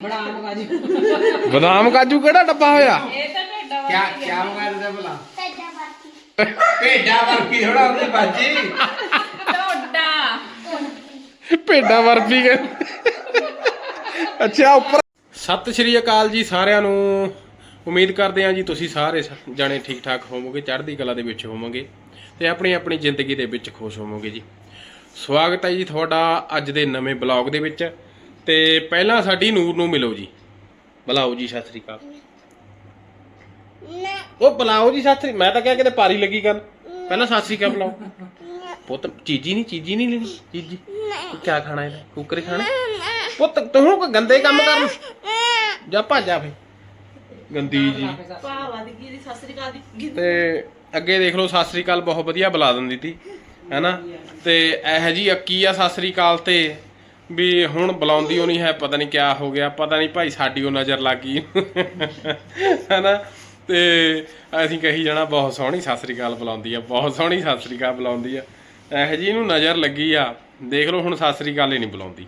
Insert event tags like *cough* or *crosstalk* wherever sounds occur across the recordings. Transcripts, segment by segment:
ਬਦਾਮ ਕਾਜੂ। ਬਦਾਮ ਕਾਜੂ ਕਿਹੜਾ ਡੱਬਾ ਹੋਇਆ? ਇਹ ਤਾਂ ਢੇਡਾ ਕਿਆ ਕਿਆ ਮੰਗਾ ਦਿੱਤਾ ਭਲਾ? ਭੇਡਾ ਵਰਗੀ। ਥੋੜਾ ਉਹਦੀ ਬਾਜੀ ਢੋਡਾ। ਭੇਡਾਂ ਵਰਪੀ ਗਏ ਅੱਛਾ ਉੱਪਰ ਸਤਿ ਸ਼੍ਰੀ ਅਕਾਲ ਜੀ ਸਾਰਿਆਂ ਨੂੰ। ਉਮੀਦ ਕਰਦੇ ਹਾਂ ਜੀ ਤੁਸੀਂ ਸਾਰੇ ਜਾਣੇ ਠੀਕ ਠਾਕ ਹੋਵੋਗੇ ਚੜ੍ਹਦੀ ਕਲਾ ਦੇ ਵਿੱਚ ਹੋਵੋਗੇ ਤੇ ਆਪਣੀ ਆਪਣੀ ਜ਼ਿੰਦਗੀ ਦੇ ਵਿੱਚ ਖੁਸ਼ ਹੋਵੋਗੇ ਜੀ। ਸਵਾਗਤ ਹੈ ਜੀ ਤੁਹਾਡਾ ਅੱਜ ਦੇ ਨਵੇਂ ਬਲੌਗ ਦੇ ਵਿੱਚ। ਤੇ ਪਹਿਲਾਂ ਸਾਡੀ ਨੂਰ ਨੂੰ ਮਿਲੋ ਜੀ। ਬੁਲਾਓ ਜੀ ਸਤਿ ਸ਼੍ਰੀ ਅਕਾਲ। ਉਹ ਬੁਲਾਓ ਜੀ ਸਤਿ ਸ਼੍ਰੀ ਮੈਂ ਤਾਂ ਕਿਹਾ ਕਿਤੇ ਪਾਰੀ ਲੱਗੀ ਗੱਲ। ਪਹਿਲਾਂ ਸਤਿ ਸ਼੍ਰੀ ਅਕਾਲ ਬੁਲਾਓ। ਪੁੱਤ ਚੀਜੀ ਨਹੀਂ ਚੀਜੀ ਨਹੀਂ ਲੈਣੀ। ਚੀਜੀ। ਕੀ ਖਾਣਾ ਇਹਦਾ? ਕੁੱਕਰੇ ਖਾਣਾ? ਪੁੱਤ ਤੂੰ ਹੁਣ ਕੋਈ ਗੰਦੇ ਕੰਮ ਕਰ ਜਾ ਭੱਜ ਜਾ ਫੇ ਗੰਦੀ ਜੀ। ਭਾਵਾ ਦੀ ਕੀ ਸਤਿ ਸ੍ਰੀ ਅਕਾਲ ਦੀ ਤੇ ਅੱਗੇ ਦੇਖ ਲਓ ਸਤਿ ਸ੍ਰੀ ਅਕਾਲ ਬਹੁਤ ਵਧੀਆ ਬੁਲਾ ਦਿੰਦੀ ਤੀ। ਹੈਨਾ? ਤੇ ਇਹ ਜੀ ਅੱਕੀ ਆ ਸਤਿ ਸ੍ਰੀ ਅਕਾਲ ਤੇ। ਵੀ ਹੁਣ ਬੁਲਾਉਂਦੀ ਉਹ ਨਹੀਂ ਹੈ, ਪਤਾ ਨਹੀਂ ਕਿਆ ਹੋ ਗਿਆ, ਪਤਾ ਨਹੀਂ ਭਾਈ ਸਾਡੀ ਉਹ ਨਜ਼ਰ ਲੱਗ ਗਈ। ਹੈਨਾ? ਤੇ ਅਸੀਂ ਕਹੀ ਜਾਣਾ, ਬਹੁਤ ਸੋਹਣੀ ਸਤਿ ਸ੍ਰੀ ਅਕਾਲ ਬੁਲਾਉਂਦੀ ਆ, ਬਹੁਤ ਸੋਹਣੀ ਸਤਿ ਸ੍ਰੀ ਅਕਾਲ ਬੁਲਾਉਂਦੀ ਆ। ਇਹ ਜੀ ਇਹਨੂੰ ਨਜ਼ਰ ਲੱਗੀ ਆ, ਦੇਖ ਲਓ ਹੁਣ ਸਤਿ ਸ੍ਰੀ ਅਕਾਲ ਹੀ ਨਹੀਂ ਬੁਲਾਉਂਦੀ।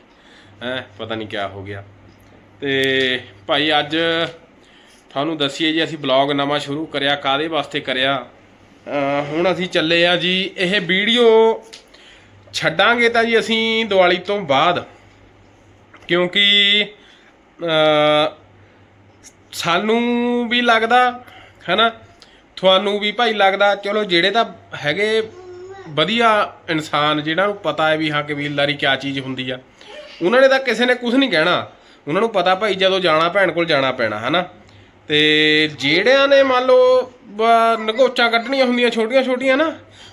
ਹੈ? ਪਤਾ ਨਹੀਂ ਕਿਆ ਹੋ ਗਿਆ। ਤੇ ਭਾਈ ਅੱਜ ਤੁਹਾਨੂੰ ਦੱਸੀਏ ਜੀ, ਅਸੀਂ ਬਲੌਗ ਨਵਾਂ ਸ਼ੁਰੂ ਕਰਿਆ ਕਾਦੇ ਵਾਸਤੇ ਕਰਿਆ? ਹੁਣ ਅਸੀਂ ਚੱਲੇ ਆ ਜੀ, ਇਹ ਵੀਡੀਓ ਛੱਡਾਂਗੇ ਤਾਂ ਜੀ ਅਸੀਂ ਦੀਵਾਲੀ ਤੋਂ ਬਾਅਦ, ਕਿਉਂਕਿ ਸਾਨੂੰ ਵੀ ਲੱਗਦਾ, ਹੈਨਾ? ਤੁਹਾਨੂੰ ਵੀ ਭਾਈ ਲੱਗਦਾ, ਚਲੋ ਜਿਹੜੇ ਤਾਂ ਹੈਗੇ ਵਧੀਆ ਇਨਸਾਨ, ਜਿਹਨਾਂ ਨੂੰ ਪਤਾ ਹੈ ਵੀ ਹਾਂ ਕਬੀਲਦਾਰੀ ਕਿਆ ਚੀਜ਼ ਹੁੰਦੀ ਆ, ਉਹਨਾਂ ਨੇ ਤਾਂ ਕਿਸੇ ਨੇ ਕੁਝ ਨਹੀਂ ਕਹਿਣਾ। ਉਹਨਾਂ ਨੂੰ ਪਤਾ ਭਾਈ ਜਦੋਂ ਜਾਣਾ, ਭੈਣ ਕੋਲ ਜਾਣਾ ਪੈਣਾ, ਹਨਾ? ਤੇ ਜਿਹੜਿਆਂ ਨੇ ਮੰਨ ਲਓ ਨਗੋਚਾਂ ਕੱਢਣੀਆਂ ਹੁੰਦੀਆਂ ਛੋਟੀਆਂ ਛੋਟੀਆਂ ਨਾ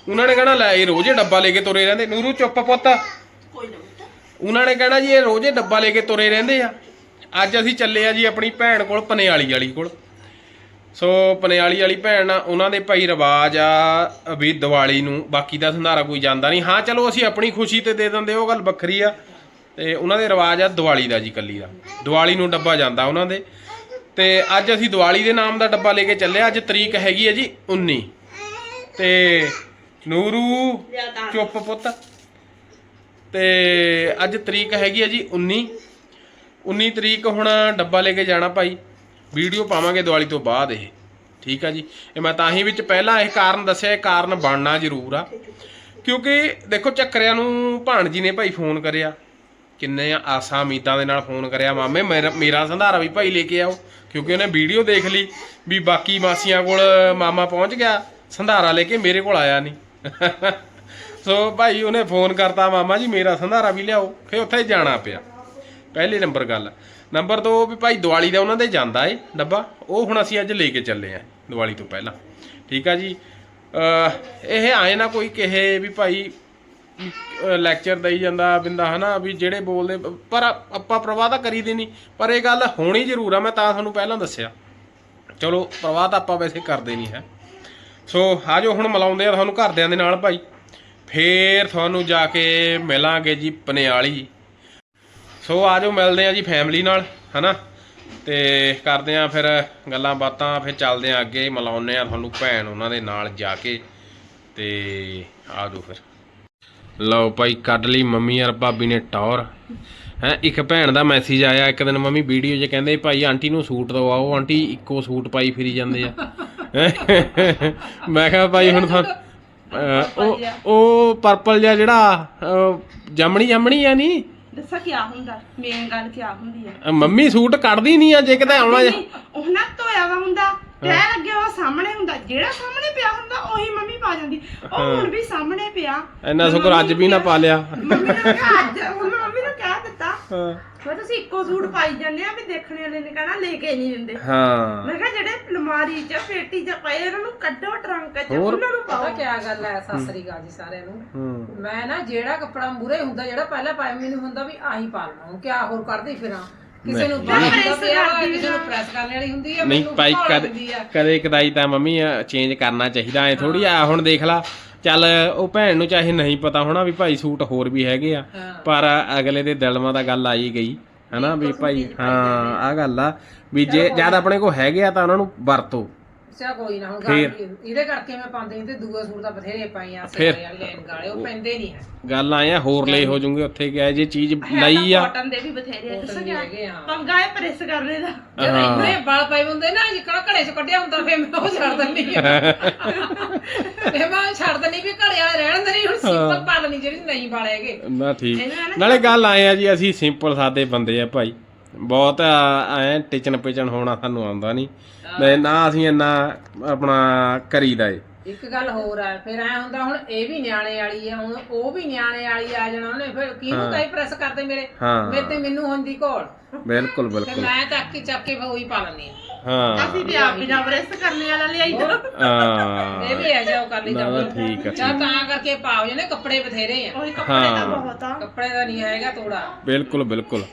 ਉਹਨਾਂ ਨੇ ਕਹਿਣਾ ਲੈ ਇਹ ਰੋਜ਼ੇ ਡੱਬਾ ਲੈ ਕੇ ਤੁਰੇ ਰਹਿੰਦੇ। ਨੂਰੂ ਚੁੱਪ ਪੁੱਤ। ਉਹਨਾਂ ਨੇ ਕਹਿਣਾ ਜੀ ਇਹ ਰੋਜ਼ੇ ਡੱਬਾ ਲੈ ਕੇ ਤੁਰੇ ਰਹਿੰਦੇ ਆ। ਅੱਜ ਅਸੀਂ ਚੱਲੇ ਆ ਜੀ ਆਪਣੀ ਭੈਣ ਕੋਲ ਪਨਿਆਲੀ ਵਾਲੀ ਕੋਲ। ਸੋ ਪਨਿਆਲੀ ਵਾਲੀ ਭੈਣ ਆ, ਉਹਨਾਂ ਦੇ ਭਾਈ ਰਿਵਾਜ ਆ ਵੀ ਦੀਵਾਲੀ ਨੂੰ ਬਾਕੀ ਦਾ ਸੰਧਾਰਾ ਕੋਈ ਜਾਂਦਾ ਨਹੀਂ। ਹਾਂ ਚਲੋ ਅਸੀਂ ਆਪਣੀ ਖੁਸ਼ੀ ਤੇ ਦੇ ਦਿੰਦੇ ਉਹ ਗੱਲ ਵੱਖਰੀ ਆ। ਤੇ ਉਹਨਾਂ ਦੇ ਰਿਵਾਜ ਆ ਦੀਵਾਲੀ ਦਾ ਜੀ ਕੱਲੀ ਦਾ। ਦੀਵਾਲੀ ਨੂੰ ਡੱਬਾ ਜਾਂਦਾ ਉਹਨਾਂ ਦੇ। ਤੇ ਅੱਜ ਅਸੀਂ ਦੀਵਾਲੀ ਦੇ ਨਾਮ ਦਾ ਡੱਬਾ ਲੈ ਕੇ ਚੱਲੇ ਅੱਜ ਤਰੀਕ ਹੈਗੀ ਹੈ ਜੀ 19 ਤੇ ਨੂਰੂ, ਚੁੱਪ ਪੁੱਤ। ਤੇ ਅੱਜ ਤਰੀਕ ਹੈਗੀ ਹੈ ਜੀ 19 19 ਤਰੀਕ ਹੁਣ ਡੱਬਾ ਲੈ ਕੇ ਜਾਣਾ ਭਾਈ। ਵੀਡੀਓ ਪਾਵਾਂਗੇ ਦੀਵਾਲੀ ਤੋਂ ਬਾਅਦ ਇਹ। ਠੀਕ ਆ ਜੀ। ਇਹ ਮੈਂ ਤਾਂ ਹੀ ਵਿੱਚ ਪਹਿਲਾਂ ਇਹ ਕਾਰਨ ਦੱਸਿਆ, ਇਹ ਕਾਰਨ ਬਣਨਾ ਜ਼ਰੂਰ ਆ। ਕਿਉਂਕਿ ਦੇਖੋ, ਚੱਕਰਿਆਂ ਨੂੰ ਭਾਣ ਜੀ ਨੇ ਭਾਈ ਫੋਨ ਕਰਿਆ। ਕਿੰਨੇ ਆਸਾਂ ਉਮੀਦਾਂ ਦੇ ਨਾਲ ਫੋਨ ਕਰਿਆ ਮਾਮੇ, ਮੇਰਾ ਮੇਰਾ ਸੰਧਾਰਾ ਵੀ ਭਾਈ ਲੈ ਕੇ ਆਓ, ਕਿਉਂਕਿ ਉਹਨੇ ਵੀਡੀਓ ਦੇਖ ਲਈ ਵੀ ਬਾਕੀ ਮਾਸੀਆਂ ਕੋਲ ਮਾਮਾ ਪਹੁੰਚ ਗਿਆ, ਸੰਧਾਰਾ ਲੈ ਕੇ ਮੇਰੇ ਕੋਲ ਆਇਆ ਨਹੀਂ। *laughs* ਸੋ ਭਾਈ ਉਹਨੇ ਫੋਨ ਕਰਤਾ ਮਾਮਾ ਜੀ, ਮੇਰਾ ਸੰਧਾਰਾ ਵੀ ਲਿਆਓ, ਫਿਰ ਉੱਥੇ ਜਾਣਾ ਪਿਆ। ਪਹਿਲੇ ਨੰਬਰ ਗੱਲ। ਨੰਬਰ 2 ਵੀ ਭਾਈ ਦੀਵਾਲੀ ਦਾ ਉਹਨਾਂ ਦੇ ਜਾਂਦਾ ਏ ਡੱਬਾ, ਉਹ ਹੁਣ ਅਸੀਂ ਅੱਜ ਲੈ ਕੇ ਚੱਲੇ ਆ, ਦੀਵਾਲੀ ਤੋਂ ਪਹਿਲਾਂ। ਠੀਕ ਆ ਜੀ? ਅਹ ਇਹ ਆਏ ਨਾ ਕੋਈ ਕਹੇ ਵੀ ਭਾਈ ਲੈਕਚਰ ਦਈ ਜਾਂਦਾ ਬਿੰਦਾ, ਹਨਾ, ਵੀ ਜਿਹੜੇ ਬੋਲਦੇ, ਪਰ ਆਪਾਂ ਪ੍ਰਵਾਹ ਤਾਂ ਕਰੀਦੇ ਨਹੀਂ ਪਰ ਇਹ ਗੱਲ ਹੋਣੀ ਜ਼ਰੂਰ ਆ, ਮੈਂ ਤਾਂ ਤੁਹਾਨੂੰ ਪਹਿਲਾਂ ਦੱਸਿਆ। ਚਲੋ, ਪ੍ਰਵਾਹ ਤਾਂ ਆਪਾਂ ਵੈਸੇ ਕਰਦੇ ਨਹੀਂ ਹੈ। ਸੋ ਆਜੋ ਹੁਣ ਮਿਲਾਉਂਦੇ ਆ ਤੁਹਾਨੂੰ ਘਰਦਿਆਂ ਦੇ ਨਾਲ ਭਾਈ। ਫੇਰ ਤੁਹਾਨੂੰ ਜਾ ਕੇ ਮਿਲਾਂਗੇ ਜੀ ਪਨਿਆਲੀ। ਸੋ ਆਜੋ ਮਿਲਦੇ ਆ ਜੀ ਫੈਮਿਲੀ ਨਾਲ, ਹਨਾ। ਤੇ ਕਰਦੇ ਆ ਫਿਰ ਗੱਲਾਂ ਬਾਤਾਂ, ਫਿਰ ਚੱਲਦੇ ਆ ਅੱਗੇ, ਮਿਲਾਉਂਦੇ ਆ ਤੁਹਾਨੂੰ ਭੈਣ ਉਹਨਾਂ ਦੇ ਨਾਲ ਜਾ ਕੇ। ਤੇ ਆਜੋ ਫਿਰ। ਲਓ ਭਾਈ ਕੱਢ ਲਈ ਮੰਮੀ ਔਰ ਭਾਬੀ ਨੇ ਟੌਰ। ਹੈ ਇੱਕ ਭੈਣ ਦਾ ਮੈਸੇਜ ਆਇਆ ਇੱਕ ਦਿਨ ਮੰਮੀ ਵੀਡੀਓ 'ਚ ਕਹਿੰਦੇ ਭਾਈ ਆਂਟੀ ਨੂੰ ਸੂਟ ਦਵਾਓ। ਆਂਟੀ ਇੱਕੋ ਸੂਟ ਪਾਈ ਫਿਰੀ ਜਾਂਦੇ ਆ। ਮੈਂ ਕਿਹਾ ਭਾਈ ਹੁਣ ਤਾਂ ਉਹ ਉਹ ਪਰਪਲ ਜਿਹਾ ਜਿਹੜਾ ਜਾਮਣੀ ਜਾਮਣੀ ਆ ਨਹੀਂ ਦੱਸਾਂ ਕੀ ਹੁੰਦਾ? ਮੇਨ ਗੱਲ ਕੀ ਹੁੰਦੀ ਆ? ਮੰਮੀ ਸੂਟ ਕੱਢਦੀ ਨਹੀਂ ਆ ਜੇ ਕਿਤੇ ਆਉਣਾ ਉਹ ਨਾ ਧੋਇਆ ਵਾ ਹੁੰਦਾ। ਤੈ ਲੱਗਿਆ ਉਹ ਸਾਹਮਣੇ ਹੁੰਦਾ ਜਿਹੜਾ ਸਾਹਮਣੇ ਪਿਆ ਹੁੰਦਾ ਉਹੀ ਮੰਮੀ ਪਾ ਜਾਂਦੀ। ਉਹ ਹੁਣ ਵੀ ਸਾਹਮਣੇ ਪਿਆ। ਇੰਨਾ ਸ਼ੁਕਰ ਅੱਜ ਵੀ ਨਾ ਪਾ ਲਿਆ। ਮੰਮੀ ਨੇ ਕਿਹਾ ਅੱਜ ਹੁਣ ਮੰਮੀ ਨੂੰ ਕਹਿ ਦਿੱਤਾ। ਹਾਂ। ਮੈਂ ਤੁਸੀਂ ਇੱਕੋ ਸੂਟ ਪਾਈ ਜਾਂਦੇ ਆ ਵੀ ਦੇਖਣੇ ਵਾਲੇ ਨੇ ਕਹਿਣਾ ਲੈ ਕੇ ਨਹੀਂ ਦਿੰਦੇ। ਹਾਂ। ਮੈਂ ਕਿਹਾ ਜਿਹੜੇ ਅਲਮਾਰੀ 'ਚ ਪੇਟੀ 'ਚ ਪਏ ਇਹਨਾਂ ਨੂੰ ਕੱਢੋ ਟਰੰਕ 'ਚ? ਉਹਨਾਂ ਨੂੰ ਪਾਓ। ਕੀ ਗੱਲ ਹੈ ਸਤਿ ਸ੍ਰੀ ਅਕਾਲ ਜੀ ਸਾਰਿਆਂ ਨੂੰ। ਮੈਂ ਨਾ ਜਿਹੜਾ ਕੱਪੜਾ ਮੂਰੇ ਹੁੰਦਾ ਜਿਹੜਾ ਪਹਿਲਾਂ ਪਾਇਆ ਮੈਨੂੰ ਹੁੰਦਾ ਵੀ ਆਹੀ ਪਾ ਲਵਾਂ। ਕਿਆ ਹੋਰ ਕਰਦੀ ਫਿਰਾਂ? ਕਿਸੇ ਨੂੰ ਬਾਹਰ ਹੁੰਦਾ ਪਿਆ ਵਾ, ਕਿਸੇ ਨੂੰ ਪ੍ਰੈਸ ਕਰਨ ਵਾਲੀ ਹੁੰਦੀ ਆ ਨਹੀਂ ਮੈਨੂੰ ਭਾਈ ਕਦੇ ਆ। ਕਦੇ ਕਦਾਈ ਤਾਂ ਮੰਮੀ ਚੇਂਜ ਕਰਨਾ ਚਾਹੀਦਾ ਐ ਥੋੜੀ ਆ ਹੁਣ ਦੇਖ ਲਾ। ਚੱਲ ਉਹ ਭੈਣ ਨੂੰ ਚਾਹੇ ਨਹੀਂ ਪਤਾ ਹੋਣਾ ਵੀ ਭਾਈ ਸੂਟ ਹੋਰ ਵੀ ਹੈਗੇ ਆ ਹਾਂ। ਪਰ ਅਗਲੇ ਦੇ ਦਿਲ ਮਾ ਤਾਂ ਗੱਲ ਆਈ ਗਈ ਹਨਾ ਵੀ ਭਾਈ ਹਾਂ ਆ ਗੱਲ ਆ। ਵੀ ਜੇ ਜਦ ਆਪਣੇ ਕੋ ਹੈਗੇ ਆ ਤਾਂ ਉਹਨਾਂ ਨੂੰ ਵਰਤੋ। ਚਾ ਕੋਈ ਨਾ ਹੁਣ ਫੇਰ? ਗੱਲ ਇਹਦੇ ਕਰਕੇ ਮੈਂ ਪਾਉਂਦੀ ਨਹੀਂ ਤੇ ਦੂਆ ਸੂਟ ਤਾਂ ਬਥੇਰੇ ਪਾਈਆਂ ਫੇਰ? ਸਿਰੇ ਵਾਲੇ ਲੈਣ ਗਾਲੇ ਉਹ ਪੈਂਦੇ ਨਹੀਂ ਹੈ। ਗੱਲ ਆਇਆ ਹੋਰ ਲੈ ਹੋ ਜੂਗੇ ਉੱਥੇ ਗਿਆ ਜੇ ਚੀਜ਼ ਲਈ ਆ। ਕਾਟਨ ਦੇ ਵੀ ਬਥੇਰੇ ਆ, ਦੱਸਾਂ ਕਿਆ? ਹੈਗੇ ਆ। ਪੰਗਾ ਹੈ ਪ੍ਰੈਸ ਕਰਨੇ ਦਾ। ਜਦੋਂ ਹਾਂ। ਇੰਨੇ ਵਾਲ ਪਏ ਹੁੰਦੇ ਨਾ ਜਿੱਕਣਾ ਘੜੇ ਚ ਕੱਢਿਆ ਹੁੰਦਾ ਫੇਰ ਮੈਂ ਉਹ ਛੱਡ ਦਿੰਦੀ ਆ। *laughs* ਫੇਰ ਮੈਂ ਛੱਡ ਦਿੰਦੀ ਵੀ ਘੜੇ ਵਾਲੇ ਰਹਿਣ ਦੇ ਨਹੀਂ ਹੁਣ ਸਿੰਪਲ ਪਾ ਲੈਣੀ ਜਿਹੜੀ ਨਹੀਂ ਵਾਲੇ ਹੈਗੇ। ਨਾ ਠੀਕ। ਇਹਨੂੰ ਨਾਲੇ ਗੱਲ ਆਏ ਆ ਜੀ ਅਸੀਂ ਸਿੰਪਲ ਸਾਦੇ ਬੰਦੇ ਆ ਭਾਈ। ਬਹੁਤ ਐ ਟਿਚਨ ਪਿਚਨ ਹੋਣਾ ਸਾਨੂੰ ਆਉਂਦਾ ਨਹੀਂ ਤੇ ਨਾ ਅਸੀਂ ਇੰਨਾ ਆਪਣਾ ਕਰੀਦਾ ਏ। ਇੱਕ ਗੱਲ ਹੋਰ ਆ ਫਿਰ ਐ ਹੁੰਦਾ ਹੁਣ ਇਹ ਵੀ ਨਿਆਣੇ ਵਾਲੀ ਆ ਹੁਣ ਉਹ ਵੀ ਨਿਆਣੇ ਵਾਲੀ ਆ ਜਾਣਾ ਉਹਨੇ ਫਿਰ ਕਿਹਨੂੰ ਕਹੀ ਪ੍ਰੈਸ ਕਰਦੇ ਮੇਰੇ? ਹਾਂ। ਮੇਰੇ ਤੇ ਮੈਨੂੰ ਹੁੰਦੀ ਘੋਲ। ਬਿਲਕੁਲ ਤੇ ਬਿਲਕੁਲ। ਮੈਂ ਚੱਕ ਕੇ ਚੱਕ ਕੇ ਉਹੀ ਪਾ ਲੈਂਦੀ ਆ। ਹਾਂ। ਅਸੀਂ ਵੀ ਆਪ ਬਿਨਾ ਪ੍ਰੈਸ ਕਰਨੇ ਵਾਲਾ ਲਿਆਈ ਹਾਂ। ਇਹ ਵੀ ਹੈ ਜਾਓ ਕਰ ਲਈ ਨਾ, ਤਾਂ ਨਾ, ਠੀਕ ਆ, ਚਾ ਤਾਂ ਕਰਕੇ ਪਾਓ ਜਨੇ ਕੱਪੜੇ ਬਥੇਰੇ ਆ। ਉਹੀ ਕੱਪੜੇ ਤਾਂ ਹਾਂ। ਬਹੁਤ ਆ। ਕੱਪੜੇ ਦਾ ਨਹੀਂ ਹੈਗਾ ਤੋੜਾ। ਬਿਲਕੁਲ ਬਿਲਕੁਲ।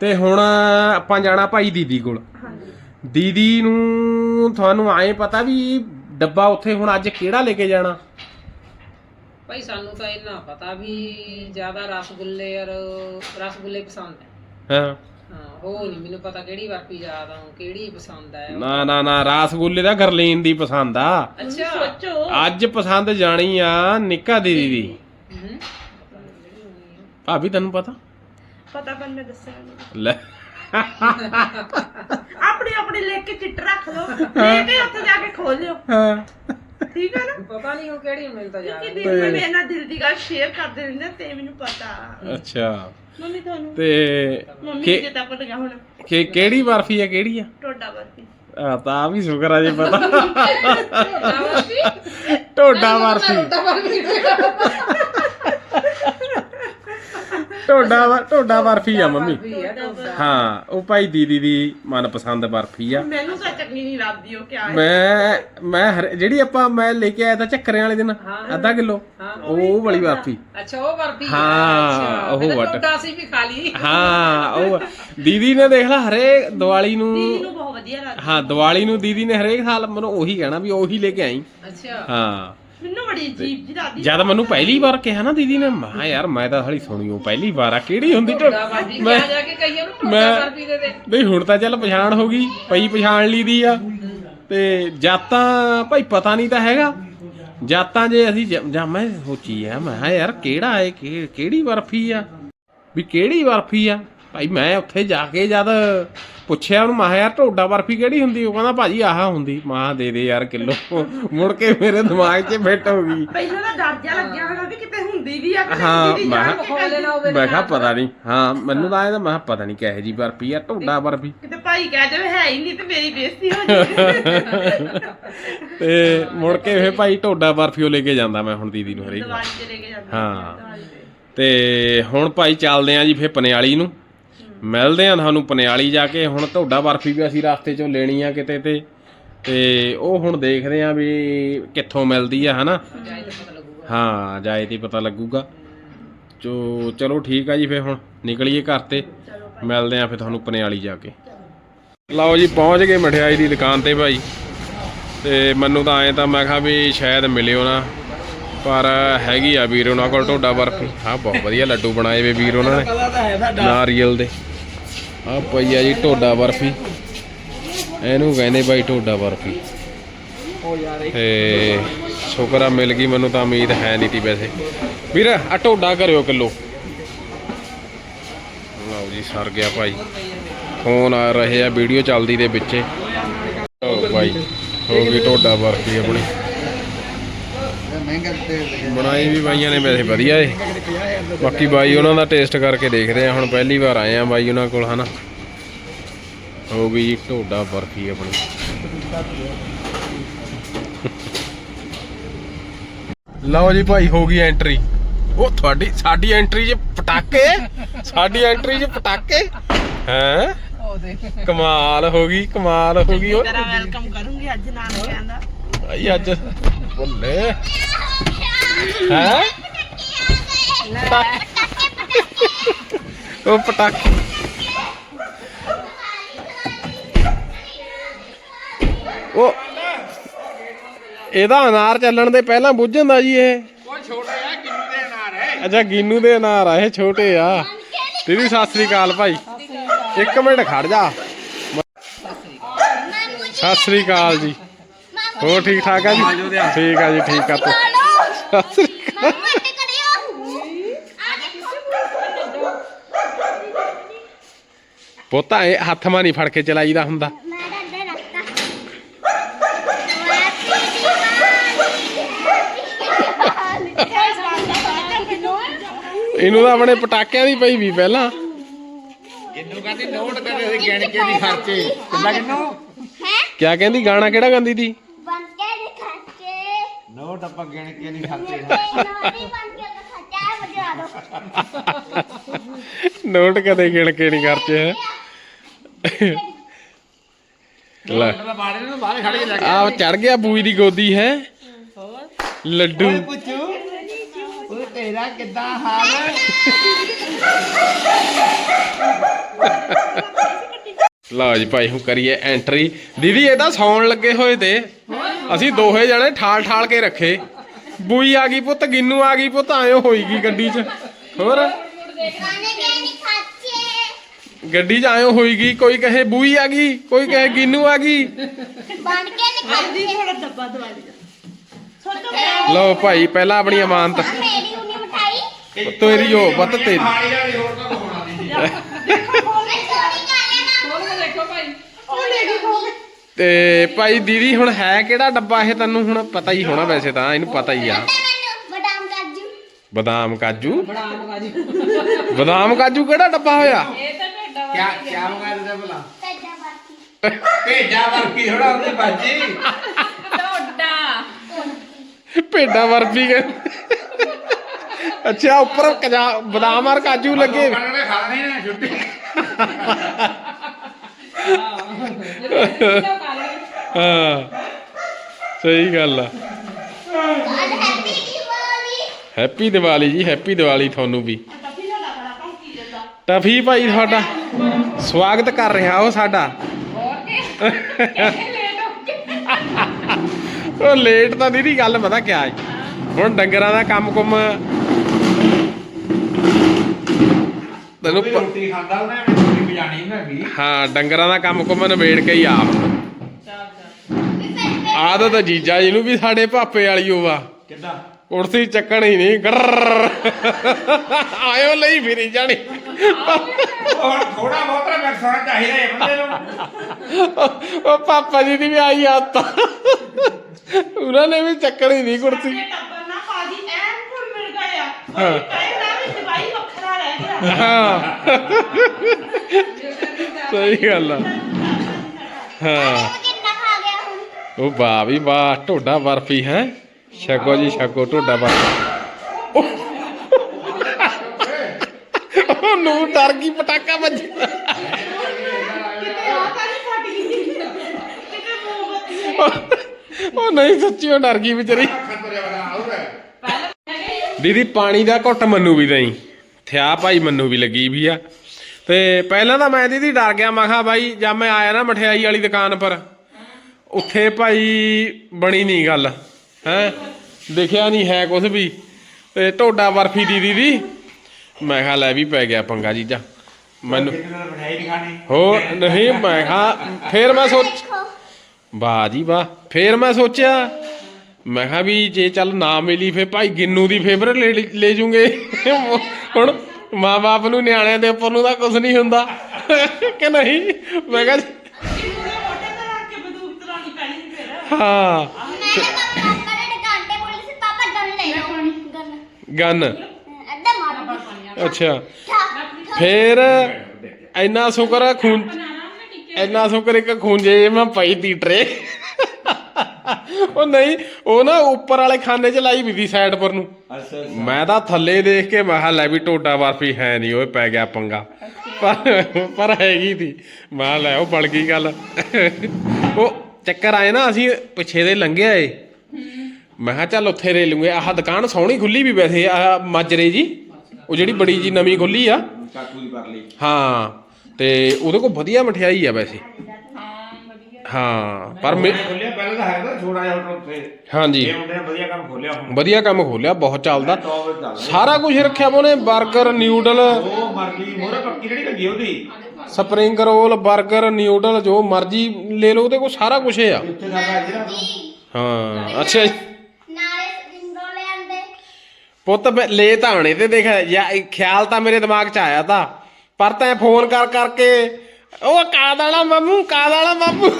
ਤੇ ਹੁਣ ਆਪਾਂ ਜਾਣਾ ਭਾਈ ਦੀਦੀ ਕੋਲ। ਦੀਦੀ ਨੂੰ ਤੁਹਾਨੂੰ ਆਏ ਪਤਾ ਵੀ ਡੱਬਾ ਉੱਥੇ ਹੁਣ ਅੱਜ ਕਿਹੜਾ ਲੈ ਕੇ ਜਾਣਾ? ਭਾਈ ਸਾਨੂੰ ਤਾਂ ਇੰਨਾ ਪਤਾ ਵੀ ਜ਼ਿਆਦਾ ਰਸਗੁੱਲੇ ਔਰ ਰਸਗੁੱਲੇ ਪਸੰਦ ਹੈ। ਹਾਂ। ਹਾਂ ਉਹ ਨਹੀਂ ਮੈਨੂੰ ਪਤਾ ਕਿਹੜੀ ਬਰਫੀ ਜ਼ਿਆਦਾ ਕਿਹੜੀ ਪਸੰਦ ਹੈ। ਨਾ ਨਾ ਨਾ ਰਾਸਗੁੱਲੇ ਦਾ ਗਰਲੀਨ ਦੀ ਪਸੰਦ ਆ। ਅੱਛਾ। ਸੋਚੋ। ਅੱਜ ਪਸੰਦ ਜਾਣੀ ਆ ਨਿੱਕਾ ਦੀਦੀ ਦੀ। ਹਮ। ਭਾਬੀ ਤੈਨੂੰ ਪਤਾ? ਪਤਾ ਪਰ ਮੈਂ ਦੱਸਿਆ ਨਹੀਂ ਲੈ। ਆਪਣੀ ਆਪਣੀ ਲਿਖ ਕੇ ਚਿੱਟ ਰੱਖ ਲਓ। ਲੈ ਕੇ ਉੱਥੇ ਜਾ ਕੇ ਖੋਲ ਲਿਓ। ਹਾਂ। ਠੀਕ ਹੈ ਨਾ? ਪਤਾ ਨਹੀਂ ਉਹ ਕਿਹੜੀ ਮੈਨੂੰ ਤਾਂ ਯਾਦ ਕਿ ਨਹੀਂ। ਦਿਨ ਮੈਂ ਮੇਰੇ ਨਾਲ ਦਿਲ ਦੀ ਗੱਲ ਸ਼ੇਅਰ ਕਰਦੇ ਰਹਿੰਦੇ ਤੇ ਮੈਨੂੰ ਪਤਾ। ਅੱਛਾ। ਮੰਮੀ ਤੁਹਾਨੂੰ ਤੇ ਮੰਮੀ ਕਿ- ਜੇ ਤੱਕ ਗਿਆ ਹੁਣ। ਕਿ ਕਿਹੜੀ ਬਰਫੀ ਆ ਕਿਹੜੀ ਆ? ਟੋਡਾ ਬਰਫੀ। ਆ ਤਾਂ ਆ ਵੀ ਸ਼ੁਕਰ ਆ ਜੇ ਪਤਾ। ਢੋਡਾ ਬਰਫੀ? ਢੋਡਾ ਬਰਫੀ ਢੋਡਾ ਬਰਫੀ ਆ ਮੰਮੀ ਹੈ ਉਹ ਭਾਈ ਦੀਦੀ ਦੀ ਮਨਪਸੰਦ ਬਰਫੀ ਆ। ਮੈਨੂੰ ਤਾਂ ਚੰਗੀ ਨਹੀਂ ਲੱਗਦੀ ਉਹ ਕਿਆ ਹੈ? ਮੈਂ ਮੈਂ ਹਰ- ਜਿਹੜੀ ਆਪਾਂ ਮੈਂ ਲੈ ਕੇ ਆਇਆ ਤਾਂ ਚੱਕਰਿਆਂ ਵਾਲੇ ਦਿਨ ਅੱਧਾ ਕਿਲੋ। ਉਹ ਵਾਲੀ ਬਰਫੀ। ਅੱਛਾ ਉਹ ਬਰਫੀ ਹਾਂ, ਉਹ ਵੱਟ। ਢੋਡਾ ਸੀ ਵੀ ਖਾ ਲਈ। ਹਾਂ ਉਹ ਦੀਦੀ ਨੇ ਦੇਖ ਲਾ ਹਰੇ ਦੀਵਾਲੀ ਨੂੰ ਦੀਦੀ ਨੂੰ ਬਹੁਤ ਵਧੀਆ ਲੱਗਦੀ। ਹਾਂ ਦੀਵਾਲੀ ਨੂੰ ਦੀਦੀ ਨੇ ਹਰੇਕ ਸਾਲ ਮੈਨੂੰ ਉਹੀ ਕਹਿਣਾ ਵੀ ਉਹੀ ਲੈ ਕੇ ਆਈ। ਅੱਛਾ। ਹਾਂ। ਮੈਨੂੰ ਬੜੀ ਅਜੀਬ ਜੀ ਲੱਗਦੀ ਜਦ ਮੈਨੂੰ ਪਹਿਲੀ ਵਾਰ ਕਿਹਾ ਨਾ ਦੀਦੀ ਨੇ ਮੈਂ ਕਿਹਾ ਯਾਰ ਮੈਂ ਤਾਂ ਹਲੀ ਸੁਣੀਓ ਪਹਿਲੀ ਵਾਰ ਆ ਕਿਹੜੀ ਹੁੰਦੀ ਢੋ- ਕਿਹਾ ਜਾ ਕੇ ਕਈਆਂ ਨੂੰ ਮੈਂ- ਬਰਫੀ ਦੇ ਦੇ। ਨਹੀਂ ਹੁਣ ਤਾਂ ਚੱਲ ਪਛਾਣ ਹੋ ਗਈ ਪਈ ਪਛਾਣ ਲਈ ਦੀ ਆ। ਤੇ ਜਾਤਾਂ ਭਾਈ ਪਤਾ ਨਹੀਂ ਤਾਂ ਹੈਗਾ। ਜਾਤਾਂ ਜੇ ਅਸੀਂ ਜ- ਜਾਂ ਮੈਂ ਸੋਚੀ ਆ ਮੈਂ ਕਿਹਾ ਯਾਰ ਕਿਹੜਾ ਏ ਕਿ- ਕਿਹੜੀ ਬਰਫੀ ਆ? ਵੀ ਕਿਹੜੀ ਬਰਫੀ ਆ? ਭਾਈ ਮੈਂ ਉੱਥੇ ਜਾ ਕੇ ਜਦ ਪੁੱਛਿਆ ਉਹਨੂੰ ਮੈਂ ਕਿਹਾ ਯਾਰ ਢੋਡਾ ਬਰਫੀ ਕਿਹੜੀ ਹੁੰਦੀ? ਉਹ ਕਹਿੰਦਾ ਭਾਜੀ ਆਹ ਹੁੰਦੀ। ਮਾਂ ਦੇ ਦੇ ਯਾਰ ਕਿਲੋ। ਮੁੜ ਕੇ ਮੇਰੇ ਦਿਮਾਗ 'ਚ ਫਿੱਟ ਹੋ ਗਈ। ਪਹਿਲਾਂ ਤਾਂ ਡਰ ਜਾ ਲੱਗਿਆ ਹੋਣਾ ਵੀ ਕਿਤੇ ਹੁੰਦੀ ਵੀ ਆ ਕਿ ਹਾਂ, ਮੈਂ- ਜਾਣ ਕੇ ਖੋਲ ਲੈਣਾ ਹੋਵੇ ਮੈਂ ਕਿਹਾ ਪਤਾ ਨਹੀਂ। ਹਾਂ ਮੈਨੂੰ ਤਾਂ ਮੈਂ ਪਤਾ ਨਹੀਂ ਕਿਹੋ ਜੀ ਬਰਫੀ ਆ ਢੋਡਾ ਬਰਫੀ। ਕਿਤੇ ਭਾਈ ਕਹਿ ਜਾਵੇ ਹੈ ਹੀ ਨਹੀਂ ਤੇ ਮੇਰੀ ਬੇਇੱਜ਼ਤੀ ਹੋ ਜਾਵੇ ਤੇ ਮੁੜ ਕੇ ਫੇ ਭਾਈ ਢੋਡਾ ਬਰਫੀ ਉਹ ਲੈ ਕੇ ਜਾਂਦਾ ਮੈਂ ਹੁਣ ਦੀਦੀ ਨੂੰ ਹਰੇਕ ਹਾਂ। ਤੇ ਹੁਣ ਭਾਈ ਚੱਲਦੇ ਆਂ ਜੀ ਫੇ ਪਨਿਆਲੀ ਨੂੰ। ਮਿਲਦੇ ਆਂ ਤੁਹਾਨੂੰ ਪਨਿਆਲੀ ਜਾ ਕੇ, ਹੁਣ ਢੋਡਾ ਬਰਫੀ ਵੀ ਅਸੀਂ ਰਸਤੇ ਚੋਂ ਲੈਣੀ ਆ ਕਿਤੇ ਤੇ ਤੇ ਉਹ ਹੁਣ ਦੇਖਦੇ ਆਂ ਵੀ ਕਿੱਥੋਂ ਮਿਲਦੀ ਆ, ਹਨਾ? ਜਾਏ ਹਾਂ ਜਾਏ ਤੇ ਪਤਾ ਲੱਗੂਗਾ। ਚੋ, ਚਲੋ ਠੀਕ ਆ ਜੀ ਫੇ ਹੁਣ, ਨਿਕਲੀਏ ਘਰ ਤੇ। ਮਿਲਦੇ ਆਂ ਫੇ ਤੁਹਾਨੂੰ ਪਨਿਆਲੀ ਜਾ ਕੇ। ਲਓ ਜੀ, ਪਹੁੰਚ ਗਏ ਮਠਿਆਈ ਦੀ ਦੁਕਾਨ ਤੇ ਭਾਈ। ਤੇ ਮੈਨੂੰ ਤਾਂ ਐਂ ਤਾਂ ਮੈਂ ਕਿਹਾ ਵੀ ਸ਼ਾਇਦ ਮਿਲਿਓ ਨਾ, ਪਰ ਹੈਗੀ ਆ ਵੀਰ ਉਹਨਾਂ ਕੋਲ ਢੋਡਾ ਬਰਫੀ। ਹਾਂ, ਬਹੁਤ ਵਧੀਆ ਲੱਡੂ ਬਣਾਏ ਵੇ ਵੀਰ ਉਹਨਾਂ ਨੇ, ਨਾਰੀਅਲ ਦੇ। ਆ ਪਈ ਆ ਜੀ ਢੋਡਾ ਬਰਫੀ। ਇਹਨੂੰ ਕਹਿੰਦੇ ਬਾਈ ਢੋਡਾ ਬਰਫੀ। ਤੇ ਸ਼ੁਕਰ ਆ, ਮਿਲ ਗਈ ਮੈਨੂੰ ਤਾਂ, ਉਮੀਦ ਹੈ ਨਹੀਂ ਤੀ ਵੈਸੇ। ਵੀਰ, ਆ ਢੋਡਾ ਕਰਿਓ ਕਿਲੋ। ਲਓ ਜੀ, ਸਰ ਗਿਆ ਭਾਈ। ਫੋਨ ਆ ਰਹੇ ਆ, ਵੀਡੀਓ ਚੱਲਦੀ ਦੇ ਵਿੱਚੇ ਭਾਈ, ਹੋ ਗਈ ਢੋਡਾ ਬਰਫੀ ਆਪਣੀ। ਬਣਾਈ ਵੀ ਬਾਈਆਂ ਨੇ ਵੈਸੇ ਵਧੀਆ ਏ। ਬਾਕੀ ਬਾਈ ਉਹਨਾਂ ਦਾ ਟੇਸਟ ਕਰਕੇ ਦੇਖਦੇ ਆ ਹੁਣ ਪਹਿਲੀ ਵਾਰ ਆਏ ਆ ਬਾਈ ਉਹਨਾਂ ਕੋਲ ਹਨਾ। ਹੋ ਗਈ ਜੀ ਢੋਡਾ ਬਰਫੀ ਆਪਣੀ। ਲਓ ਜੀ ਭਾਈ ਹੋ ਗਈ ਐਂਟਰੀ ਉਹ ਤੁਹਾਡੀ ਸਾਡੀ ਐਂਟਰੀ 'ਚ ਪਟਾਕੇ? ਸਾਡੀ ਐਂਟਰੀ 'ਚ ਪਟਾਕੇ? ਹੈ? ਉਹ ਦੇਖ ਕਮਾਲ ਹੋ ਗਈ ਕਮਾਲ ਹੋ ਗਈ। ਉਹ ਤੇਰਾ ਵੈਲਕਮ ਕਰੂੰਗੀ ਅੱਜ ਨਾਨਕਿਆਂ ਦਾ ਭਾਈ ਅੱਜ ਬੱਲੇ ਹੈ? ਉਹ ਪਟਾਕੇ। ਉਹ ਇਹਦਾ ਅਨਾਰ ਚੱਲਣ ਦੇ ਪਹਿਲਾਂ ਬੁੱਝ ਜਾਂਦਾ ਜੀ ਇਹ। ਉਹ ਛੋਟੇ ਆ ਕਿੰਨੂ ਦੇ ਅਨਾਰ ਹੈ ਅੱਛਾ ਗਿੰਨੂ ਦੇ ਅਨਾਰ ਆ ਇਹ ਛੋਟੇ ਆ। ਦੀਦੀ ਸਤਿ ਸ੍ਰੀ ਅਕਾਲ ਭਾਈ। ਇੱਕ ਮਿੰਟ ਖੜ ਜਾ। ਸਤਿ ਸ੍ਰੀ ਅਕਾਲ ਜੀ। ਹੋਰ ਠੀਕ ਠਾਕ ਆ ਜੀ? ਠੀਕ ਆ ਜੀ ਠੀਕ ਆ ਤੇ। ਪੁੱਤ ਇਹ ਹੱਥ ਮਾ ਨਹੀਂ ਫੜ ਕੇ ਚਲਾਈਦਾ ਹੁੰਦਾ। ਇਹਨੂੰ ਤਾਂ ਆਪਣੇ ਪਟਾਕਿਆਂ ਦੀ ਪਈ ਵੀ ਪਹਿਲਾਂ। ਕਿੰਨੂ ਕਹਿੰਦੀ ਨੋਟ ਕਰੇ ਅਸੀਂ ਗਿਣ ਕੇ ਖਰਚੇ। ਕਿੰਨਾ ਕਿੰਨੂ ਕਿਆ ਕਹਿੰਦੀ? ਗਾਣਾ ਕਿਹੜਾ ਗਾਉਂਦੀ ਤੀ? ਨੋਟ ਆਪਾਂ ਗਿਣ ਕੇ ਨਹੀਂ ਖਰਚੇ ਨੋਟ ਕਦੇ ਗਿਣ ਕੇ ਨਹੀਂ ਖਰਚੇ ਹੈ? ਲੈ। ਨੋਟ ਦਾ ਬਾੜੇ ਨੂੰ ਬਾਹਰ ਖੜ ਕੇ ਲੈ ਆ ਚੜ ਗਿਆ ਬੂਈ ਦੀ ਗੋਦੀ ਹੈ? ਲੱਡੂ। ਪੁੱਛੂ ਉਹ ਤੇਰਾ ਕਿੱਦਾਂ ਹਾਲ ਹੈ? ਲਓ ਜੀ ਭਾਈ ਹੁਣ ਕਰੀਏ ਐਂਟਰੀ ਦੀਦੀ ਇਹ ਤਾਂ ਸੌਣ ਲੱਗੇ ਹੋਏ ਤੇ। ਅਸੀਂ ਦੋਹੇ ਜਣੇ ਠਾਲ ਠਾਲ ਕੇ ਰੱਖੇ। ਬੂਈ ਆ ਗਈ ਪੁੱਤ ਗਿੰਨੂ ਆ ਗਈ ਪੁੱਤ ਆਇਓ ਹੋਈਗੀ ਗੱਡੀ 'ਚ। ਹੋਰ? ਗੱਡੀ 'ਚ ਆਇਓ ਹੋਈਗੀ ਕੋਈ ਕਹੇ ਬੂਈ ਆ ਗਈ ਕੋਈ ਕਹੇ ਗਿੰਨੂ ਆ ਗਈ। ਬਣ ਕੇ ਨਿਕਲਦੀ ਥੋੜਾ ਡੱਬਾ ਦਵਾ ਦੇ। ਸੋਚੋ ਲਓ ਭਾਈ ਪਹਿਲਾਂ ਆਪਣੀ ਅਮਾਨਤ ਮੇਰੀ ਉਨੀ ਮਠਾਈ। ਤੇਰੀ ਹੋ ਬੱਤ ਤੇਰੀ ਹਾੜੀ ਵਾਲੀ ਹੋਰ ਤਾਂ ਹੋਣਾ ਨਹੀਂ ਮੈਂ ਚੋਰੀ ਕਰ ਲੈਣਾ ਖੋਲ ਕੇ ਦੇਖੋ ਭਾਈ ਉਹ ਲੈ ਕੇ ਖੋਗੇ ਤੇ ਭਾਈ ਦੀਦੀ ਹੁਣ ਹੈ ਕਿਹੜਾ ਡੱਬਾ ਇਹ? ਤੈਨੂੰ ਹੁਣ ਪਤਾ ਹੀ ਹੋਣਾ ਵੈਸੇ ਤਾਂ ਇਹਨੂੰ ਪਤਾ ਹੀ ਆ। ਬਦਾਮ ਕਾਜੂ? ਬਦਾਮ ਕਾਜੂ। ਬਦਾਮ ਕਾਜੂ ਕਿਹੜਾ ਡੱਬਾ ਹੋਇਆ? ਇਹ ਤਾਂ ਢੇਡਾ ਕਿਆ ਕਿਆ ਮੰਗਾ ਦਿੱਤਾ ਭਲਾ? ਤੇਜਾ ਬਾਕੀ ਭੇਜਾ ਵਰਗੀ ਥੋੜਾ ਹੁੰਦੀ ਬਾਜੀ ਢੋਡਾ। ਭੇਡਾਂ ਵਰਪੀ ਗਏ ਅੱਛਾ ਉੱਪਰ ਕਜਾ ਬਦਾਮ ਔਰ ਕਾਜੂ ਲੱਗੇ। ਖਾਣੇ ਖਾਣੇ ਨਾ ਛੁੱਟੀ। ਹਾਂ। ਸਹੀ ਗੱਲ ਆ। ਹੈਪੀ ਦੀਵਾਲੀ ਹੈਪੀ ਦੀਵਾਲੀ ਜੀ, ਹੈਪੀ ਦੀਵਾਲੀ ਤੁਹਾਨੂੰ ਵੀ। ਟਫੀ ਭਾਈ ਤੁਹਾਡਾ। ਸਵਾਗਤ ਕਰ ਰਿਹਾ ਉਹ ਸਾਡਾ। ਉਹ ਲੇਟ ਤਾਂ ਦੀਦੀ, ਗੱਲ ਪਤਾ ਕਿਆ ਹੈ? ਹੁਣ ਡੰਗਰਾਂ ਦਾ ਕੰਮ ਕੁਮ। ਤੈਨੂੰ ਰੋਟੀ ਖਾਂਦਾ ਉਹਨੇ? ਹਾਂ ਡੰਗਰਾਂ ਦਾ ਕੰਮ ਕੁਮ ਨਿਬੇੜ ਕੇ ਹੀ ਆ। ਆਦਤ ਜੀਜਾ ਜੀ ਨੂੰ ਵੀ ਸਾਡੇ ਭਾਪੇ ਵਾਲੀ ਓ ਵਾ ਕਿੱਦਾਂ? ਕੁਰਸੀ ਚੱਕਣ ਹੀ ਨਹੀਂ ਗਰਰ ਆਇਓ ਲਈ ਫਿਰੀ ਜਾਣੀ। ਹੁਣ ਥੋੜਾ ਬਹੁਤ ਤਾਂ ਮਿਕਸਣਾ ਚਾਹੀਦਾ ਹੈ ਬੰਦੇ ਨੂੰ। ਉਹ ਪਾਪਾ ਜੀ ਦੀ ਵੀ ਆਈ ਆਦਤ। ਉਹਨਾਂ ਨੇ ਵੀ ਚੱਕਣੀ ਨਹੀਂ ਕੁਰਸੀ। ਇਹ ਟੱਬਰ ਨਾ ਪਾਜੀ ਐਨ ਫੁੱਲ ਮਿਲ ਗਏ ਆ। ਹਾਂ। ਵੀ ਦਵਾਈ ਗਿਆ ਹਾਂ। ਸਹੀ ਗੱਲ ਆ। ਹਾਂ। ਕਿੰਨਾ ਖਾ ਗਿਆ ਹੁਣ ਉਹ ਵਾਹ ਵੀ ਵਾਹ ਢੋਡਾ ਬਰਫੀ ਹੈ। ਛਕੋ ਜੀ ਛਕੋ ਢੋਡਾ ਬਰਫੀ। ਉਹ ਨੂੰ ਡਰ ਗਈ ਪਟਾਕਾ ਵੱਜਿਆ ਉਹ ਨਹੀਂ ਸੱਚੀ ਉਹ ਡਰ ਗਈ ਵਿਚਾਰੀ। ਦੀਦੀ ਪਾਣੀ ਦਾ ਘੁੱਟ ਮੰਨੂ ਵੀ ਦਈ ਥਿਆ ਭਾਈ ਮੰਨੂ ਵੀ ਲੱਗੀ ਵੀ ਆ। ਤੇ ਪਹਿਲਾਂ ਤਾਂ ਮੈਂ ਦੀਦੀ ਡਰ ਗਿਆ ਮੈਂ ਕਿਹਾ ਬਾਈ ਜਦ ਮੈਂ ਆਇਆ ਨਾ ਮਠਿਆਈ ਵਾਲੀ ਦੁਕਾਨ ਪਰ ਉੱਥੇ ਭਾਈ ਬਣੀ ਨਹੀਂ ਗੱਲ ਹੈ? ਦਿਖਿਆ ਨਹੀਂ ਹੈ ਕੁਝ ਵੀ। ਤੇ ਢੋਡਾ ਬਰਫੀ ਦੀ ਦੀਦੀ। ਮੈਂ ਕਿਹਾ ਲੈ ਵੀ ਪੈ ਗਿਆ ਪੰਗਾ ਜੀਜਾ। ਮੈਨੂੰ ਹੋਰ ਨਹੀਂ ਮੈਂ ਕਿਹਾ ਫੇਰ ਮੈਂ ਸੋਚ ਵਾਹ ਜੀ ਵਾਹ ਫੇਰ ਮੈਂ ਸੋਚਿਆ ਮੈਂ ਕਿਹਾ ਵੀ ਜੇ ਚੱਲ ਨਾ ਮਿਲੀ ਫੇ ਭਾਈ ਗਿੰਨੂ ਦੀ ਫੇਵਰ ਲੈ ਲੈ ਜੂਗੇ। ਹੁਣ ਮਾਂ-ਬਾਪ ਨੂੰ ਨਿਆਣਿਆਂ ਦੇ ਉੱਪਰ ਨੂੰ ਤਾਂ ਕੁਝ ਨਹੀਂ ਹੁੰਦਾ। ਕਿ ਨਹੀਂ? ਮੈਂ ਕਿਹਾ ਹਾਂ। ਗਨ। ਅੱਛਾ। ਫੇਰ ਇੰਨਾ ਸ਼ੁਕਰ ਆ ਖੂਨ ਇੰਨਾ ਸ਼ੁਕਰ ਇੱਕ ਖੂੰਜੇ ਜਿਹੇ ਮੈਂ ਪਈ ਤੀ ਟਰੇ ਉਹ ਨਹੀਂ ਉਹ ਨਾ ਉੱਪਰ ਵਾਲੇ ਖਾਨੇ 'ਚ ਲਾਈ ਵੀ ਦੀ ਸਾਈਡ ਪਰ ਨੂੰ। ਅੱਛਾ ਮੈਂ ਤਾਂ ਥੱਲੇ ਦੇਖ ਕੇ ਮੈਂ ਕਿਹਾ ਲੈ ਵੀ ਟੋਟਾ ਬਰਫੀ ਹੈ ਨਹੀਂ ਓਏ ਪੈ ਗਿਆ ਪੰਗਾ। ਪਰ ਪਰ ਹੈਗੀ ਤੀ ਮੈਂ ਕਿਹਾ ਲੈ ਉਹ ਬਣ ਗਈ ਗੱਲ। ਉਹ ਚੱਕਰ ਆਏ ਨਾ ਅਸੀਂ ਪਿੱਛੇ ਦੇ ਲੰਘਿਆ ਏ ਮੈਂ ਕਿਹਾ ਚੱਲ ਉੱਥੇ ਰੇ ਲੂਗੇ। ਆਹ ਦੁਕਾਨ ਸੋਹਣੀ ਖੁੱਲੀ ਵੀ ਵੈਸੇ ਆ ਮਾਜਰੇ ਜੀ। ਉਹ ਜਿਹੜੀ ਬੜੀ ਜੀ ਨਵੀਂ ਖੁੱਲੀ ਆ। ਕਾਕੂ ਦੀ ਕਰ ਲਈ ਹਾਂ ਤੇ ਉਹਦੇ ਕੋਲ ਵਧੀਆ ਮਠਿਆਈ ਆ ਵੈਸੇ। ਹਾਂ ਪਰ ਮੇ- ਖੋਲਿਆ ਪਹਿਲਾਂ ਤਾਂ ਹੈ ਤਾਂ ਛੋੜਾ ਜਿਹਾ ਹੋਟਲ ਉੱਥੇ। ਹਾਂਜੀ। ਇਹ ਮੁੰਡੇ ਨੇ ਵਧੀਆ ਕੰਮ ਖੋਲਿਆ ਹੁਣ। ਵਧੀਆ ਕੰਮ ਖੋਲਿਆ ਬਹੁਤ ਚੱਲਦਾ। ਟੌਪ ਸਾਰਾ ਕੁਝ ਰੱਖਿਆ ਵਾ ਉਹਨੇ 버ਗਰ ਨਿਊਡਲ। ਉਹ ਮਰ ਗਈ ਮੋਰੇ ਪੱਕੀ ਜਿਹੜੀ ਲੱਗੀ ਉਹਦੀ। ਸਪਰਿੰਗ ਰੋਲ 버ਗਰ ਨਿਊਡਲ ਜੋ ਮਰਜ਼ੀ ਲੈ ਲਓ ਉਹਦੇ ਕੋਲ ਸਾਰਾ ਕੁਝ ਆ। ਦਾ। ਜਿਹੜਾ ਹਾਂ ਅੱਛਾ। ਜੀ। ਨਾਲੇ ਸਪਰਿੰਗ ਰੋਲ ਲੈ ਆਂਦੇ। ਪੁੱਤ ਮੈਂ ਲੈ ਤਾਂ ਆਉਣੇ ਤੇ ਦੇਖ ਯਾ ਇਹ ਖਿਆਲ ਤਾਂ ਮੇਰੇ ਦਿਮਾਗ 'ਚ ਆਇਆ ਤਾਂ। ਪਰ ਤੈਂ ਫੋਨ ਕਰ ਕਰਕੇ ਉਹ ਕਾਦ ਵਾਲਾ ਮਾਮੂ ਕਾਦ ਵਾਲਾ ਮਾਮੂ